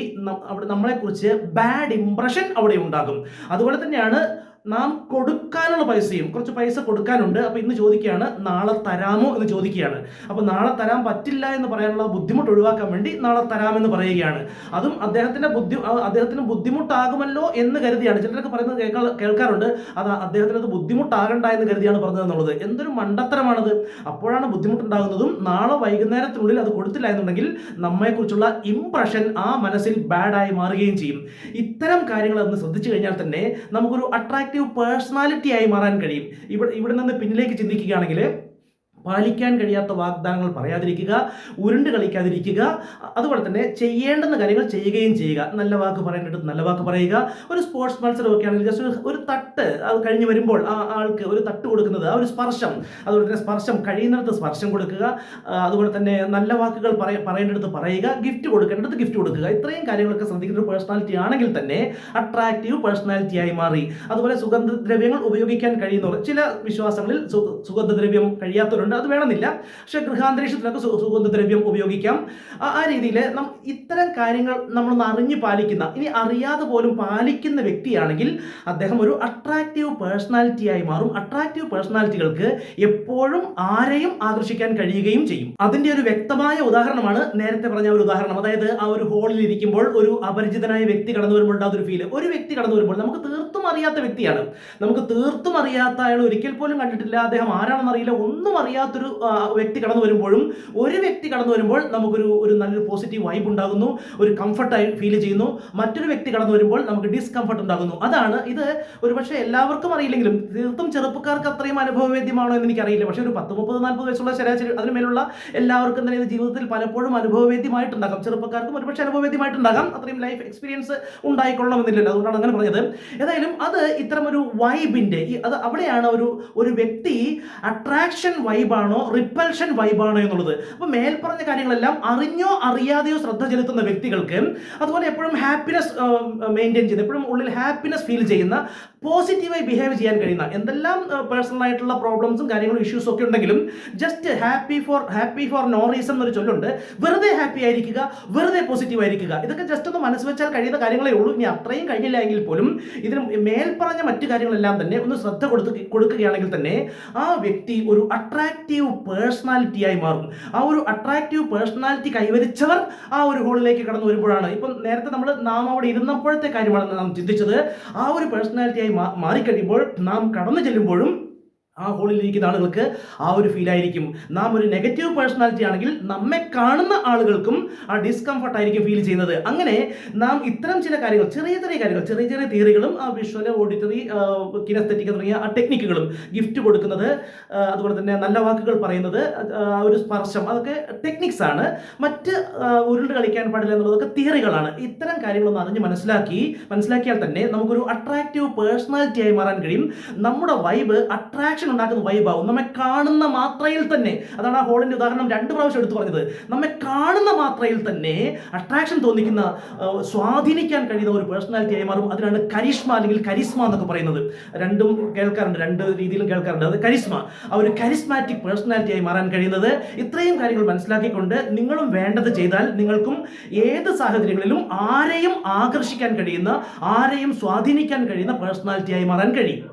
അവിടെ നമ്മളെക്കുറിച്ച് ബാഡ് ഇംപ്രഷൻ അവിടെ ഉണ്ടാകും. അതുപോലെ തന്നെയാണ് നാം കൊടുക്കാനുള്ള പൈസയും കുറച്ച് പൈസ കൊടുക്കാനുണ്ട്. അപ്പോൾ ഇന്ന് ചോദിക്കുകയാണ് നാളെ തരാമോ എന്ന് ചോദിക്കുകയാണ്. അപ്പോൾ നാളെ തരാൻ പറ്റില്ല എന്ന് പറയാനുള്ള ബുദ്ധിമുട്ട് ഒഴിവാക്കാൻ വേണ്ടി നാളെ തരാമെന്ന് പറയുകയാണ്. അതും അദ്ദേഹത്തിന്റെ ബുദ്ധി അദ്ദേഹത്തിന് ബുദ്ധിമുട്ടാകുമല്ലോ എന്ന് കരുതിയാണ്. ചിലരൊക്കെ പറയുന്നത് കേൾക്കാ കേൾക്കാറുണ്ട്. അത് അദ്ദേഹത്തിന് അത് ബുദ്ധിമുട്ടാകണ്ട എന്ന് കരുതിയാണ് പറഞ്ഞത് എന്നുള്ളത്. എന്തൊരു മണ്ടത്തരമാണത്. അപ്പോഴാണ് ബുദ്ധിമുട്ടുണ്ടാകുന്നതും നാളെ വൈകുന്നേരത്തിനുള്ളിൽ അത് കൊടുത്തില്ല എന്നുണ്ടെങ്കിൽ നമ്മെക്കുറിച്ചുള്ള ഇംപ്രഷൻ ആ മനസ്സിൽ ബാഡായി മാറുകയും ചെയ്യും. ഇത്തരം കാര്യങ്ങൾ ഒന്ന് ശ്രദ്ധിച്ചു കഴിഞ്ഞാൽ തന്നെ നമുക്കൊരു അട്രാക്റ്റീവ് പേഴ്സണാലിറ്റി ആയി മാറാൻ കഴിയും. ഇവിടെ ഇവിടെ നിന്ന് പിന്നിലേക്ക് ചിന്തിക്കുകയാണെങ്കിൽ പാലിക്കാൻ കഴിയാത്ത വാഗ്ദാനങ്ങൾ പറയാതിരിക്കുക ഉരുണ്ട് കളിക്കാതിരിക്കുക അതുപോലെ തന്നെ ചെയ്യേണ്ടുന്ന കാര്യങ്ങൾ ചെയ്യുകയും ചെയ്യുക. നല്ല വാക്ക് പറയേണ്ടത് നല്ല വാക്ക് പറയുക. ഒരു സ്പോർട്സ് മത്സരമൊക്കെ ആണെങ്കിൽ ജസ്റ്റ് ഒരു തട്ട് അത് കഴിഞ്ഞ് വരുമ്പോൾ ആ ആൾക്ക് ഒരു തട്ട് കൊടുക്കുന്നത് ആ ഒരു സ്പർശം. അതുപോലെ തന്നെ സ്പർശം കഴിയുന്നിടത്ത് സ്പർശം കൊടുക്കുക. അതുപോലെ തന്നെ നല്ല വാക്കുകൾ പറയ പറയേണ്ടടുത്ത് പറയുക. ഗിഫ്റ്റ് കൊടുക്കേണ്ടത് ഗിഫ്റ്റ് കൊടുക്കുക. ഇത്രയും കാര്യങ്ങളൊക്കെ ശ്രദ്ധിക്കുന്ന ഒരു പേഴ്സണാലിറ്റി ആണെങ്കിൽ തന്നെ അട്രാക്റ്റീവ് പേഴ്സണാലിറ്റി ആയി മാറി. അതുപോലെ സുഗന്ധദ്രവ്യങ്ങൾ ഉപയോഗിക്കാൻ കഴിയുന്നവർ ചില വിശ്വാസങ്ങളിൽ സുഗന്ധദ്രവ്യം കഴിയാത്തവരുണ്ട്. അത് വേണമെന്നില്ല. പക്ഷെ ഗൃഹാന്തരീക്ഷത്തിലൊക്കെ സുഗന്ധദ്രവ്യം ഉപയോഗിക്കാം. ആ- രീതിയിൽ ഇത്തരം കാര്യങ്ങൾ നമ്മളൊന്ന് അറിഞ്ഞ് പാലിക്കുന്ന ഇനി അറിയാതെ പോലും പാലിക്കുന്ന വ്യക്തിയാണെങ്കിൽ അദ്ദേഹം ഒരു അട്രാക്റ്റീവ് പേഴ്സണാലിറ്റി ആയി മാറും. അട്രാക്റ്റീവ് പേഴ്സണാലിറ്റികൾക്ക് എപ്പോഴും ആരെയും ആകർഷിക്കാൻ കഴിയുകയും ചെയ്യും. അതിന്റെ ഒരു വ്യക്തമായ ഉദാഹരണമാണ് നേരത്തെ പറഞ്ഞ ഒരു ഉദാഹരണം. അതായത് ആ ഒരു ഹോളിൽ ഇരിക്കുമ്പോൾ ഒരു അപരിചിതനായ വ്യക്തി കടന്നു വരുമ്പോൾ ഉണ്ടാകുന്ന ഒരു ഫീൽ ഒരു വ്യക്തി കടന്നു വരുമ്പോൾ നമുക്ക് തീർത്തും അറിയാത്ത വ്യക്തിയാണ്. നമുക്ക് തീർത്തും അറിയാത്ത അയാൾ ഒരിക്കൽ പോലും കണ്ടിട്ടില്ല. അദ്ദേഹം ആരാണെന്ന് അറിയില്ല. ഒന്നും അറിയാത്തൊരു വ്യക്തി കടന്നു വരുമ്പോഴും ഒരു വ്യക്തി കടന്നു വരുമ്പോൾ നമുക്കൊരു ഒരു നല്ലൊരു പോസിറ്റീവ് വൈബ് ഉണ്ടാകുന്നു. ഒരു കംഫർട്ടായി ഫീൽ ചെയ്യുന്നു. മറ്റൊരു വ്യക്തി കടന്നു വരുമ്പോൾ നമുക്ക് ഡിസ്കംഫർട്ട് ഉണ്ടാകുന്നു. അതാണ് ഇത് ഒരുപക്ഷെ എല്ലാവർക്കും അറിയില്ലെങ്കിലും തീർത്തും ചെറുപ്പക്കാർക്ക് അത്രയും അനുഭവവേദ്യമാണോ എന്ന് എനിക്കറിയില്ല. പക്ഷേ ഒരു പത്ത് മുപ്പത് നാൽപ്പത് വയസ്സുള്ള ശരാശരി അതിന് മേലുള്ള എല്ലാവർക്കും തന്നെ ഇത് ജീവിതത്തിൽ പലപ്പോഴും അനുഭവവേദ്യമായിട്ടുണ്ടാകാം. ചെറുപ്പക്കാർക്കും ഒരുപക്ഷെ അനുഭവവേദ്യമായിട്ടുണ്ടാകാം. അത്രയും ലൈഫ് എക്സ്പീരിയൻസ് ഉണ്ടായിക്കൊള്ളണം ഉണ്ടായിക്കൊള്ളണമെന്നില്ലല്ലോ. അതുകൊണ്ടാണ് അങ്ങനെ പറഞ്ഞത്. ഏതായാലും അത് ഇത്തരം ഒരു വൈബിന്റെ അത് അവിടെയാണ് ഒരു ഒരു വ്യക്തി അട്രാക്ഷൻ വൈബാണോ റിപ്പൽഷൻ വൈബാണോ എന്നുള്ളത്. അപ്പോൾ മേൽപ്പറഞ്ഞ കാര്യങ്ങളെല്ലാം അറിഞ്ഞോ അറിയാതെയോ ശ്രദ്ധ ചെലുത്തുന്ന വ്യക്തികൾക്ക് അതുപോലെ എപ്പോഴും ഹാപ്പിനെസ് മെയിന്റെയിൻ ചെയ്യുന്ന എപ്പോഴും ഉള്ളിൽ ഹാപ്പിനെസ് ഫീൽ ചെയ്യുന്ന പോസിറ്റീവായി ബിഹേവ് ചെയ്യാൻ കഴിയുന്ന എന്തെല്ലാം പേഴ്സണൽ ആയിട്ടുള്ള പ്രോബ്ലംസും കാര്യങ്ങളും ഇഷ്യൂസും ഒക്കെ ഉണ്ടെങ്കിലും just happy for happy for no reason എന്നൊരു ചൊല്ലുണ്ട്. വെറുതെ ഹാപ്പി ആയിരിക്കുക വെറുതെ പോസിറ്റീവ് ആയിരിക്കുക. ഇതൊക്കെ ജസ്റ്റ് ഒന്ന് മനസ്സ് വെച്ചാൽ കഴിയുന്ന കാര്യങ്ങളേ ഉള്ളൂ. ഇനി അത്രയും കഴിഞ്ഞില്ല എങ്കിൽ പോലും ഇതിന് മേൽപ്പറഞ്ഞ മറ്റു കാര്യങ്ങളെല്ലാം തന്നെ ഒന്ന് ശ്രദ്ധ കൊടുത്ത് കൊടുക്കുകയാണെങ്കിൽ തന്നെ ആ വ്യക്തി ഒരു അട്രാക്റ്റീവ് പേഴ്സണാലിറ്റിയായി മാറും. ആ ഒരു അട്രാക്റ്റീവ് പേഴ്സണാലിറ്റി കൈവരിച്ചവർ ആ ഒരു ഹോളിലേക്ക് കടന്നു വരുമ്പോഴാണ്. ഇപ്പം നേരത്തെ നമ്മൾ നാം അവിടെ ഇരുന്നപ്പോഴത്തെ കാര്യമാണ് നാം ചിന്തിച്ചത്. ആ ഒരു പേഴ്സണാലിറ്റി ആയി മാറിക്കഴിയുമ്പോൾ നാം കടന്നു ചെല്ലുമ്പോഴും ആ ഹോളിൽ ഇരിക്കുന്ന ആളുകൾക്ക് ആ ഒരു ഫീൽ ആയിരിക്കും. നാം ഒരു നെഗറ്റീവ് പേഴ്സണാലിറ്റി ആണെങ്കിൽ നമ്മെ കാണുന്ന ആളുകൾക്കും ആ ഡിസ്കംഫർട്ട് ആയിരിക്കും ഫീൽ ചെയ്യുന്നത്. അങ്ങനെ നാം ഇത്തരം ചില കാര്യങ്ങൾ ചെറിയ ചെറിയ കാര്യങ്ങൾ ചെറിയ ചെറിയ തിയറികളും ആ വിഷ്വൽ ഓഡിറ്ററി കിനസ്തെറ്റിക് തുടങ്ങിയ ആ ടെക്നിക്കുകളും ഗിഫ്റ്റ് കൊടുക്കുന്നത് അതുപോലെ തന്നെ നല്ല വാക്കുകൾ പറയുന്നത് ഒരു സ്പർശം അതൊക്കെ ടെക്നിക്സ് ആണ്. മറ്റ് ഉരുണ്ട് കളിക്കാൻ പാടില്ല എന്നുള്ളതൊക്കെ തിയറികളാണ് ഇത്തരം കാര്യങ്ങളൊന്ന് അറിഞ്ഞ് മനസ്സിലാക്കി മനസ്സിലാക്കിയാൽ തന്നെ നമുക്കൊരു അട്രാക്റ്റീവ് പേഴ്സണാലിറ്റി ആയി മാറാൻ കഴിയും. നമ്മുടെ വൈബ് അട്രാക്ഷൻ ഉണ്ടാക്കുന്ന വൈബാവും നമ്മെ കാണുന്ന മാത്രയിൽ തന്നെ അതാണ് ആ ഹോളിന്റെ ഉദാഹരണം രണ്ട് പ്രാവശ്യം എടുത്തു പറഞ്ഞത്. നമ്മെ കാണുന്ന മാത്രയിൽ തന്നെ അട്രാക്ഷൻ തോന്നിക്കുന്ന സ്വാധീനിക്കാൻ കഴിയുന്ന ഒരു പേഴ്സണാലിറ്റിയായി മാറും. അതിനാണ് കരിഷ്മ അല്ലെങ്കിൽ കരിസ്മ എന്നൊക്കെ പറയുന്നത്. രണ്ടും കേൾക്കാറുണ്ട് രണ്ട് രീതിയിലും കേൾക്കാറുണ്ട്. അത് കരിസ്മ ആ ഒരു കരിസ്മാറ്റിക് പേഴ്സണാലിറ്റിയായി മാറാൻ കഴിയുന്നത് ഇത്രയും കാര്യങ്ങൾ മനസ്സിലാക്കിക്കൊണ്ട് നിങ്ങളും വേണ്ടത് ചെയ്താൽ നിങ്ങൾക്കും ഏത് സാഹചര്യങ്ങളിലും ആരെയും ആകർഷിക്കാൻ കഴിയുന്ന ആരെയും സ്വാധീനിക്കാൻ കഴിയുന്ന പേഴ്സണാലിറ്റിയായി മാറാൻ കഴിയും.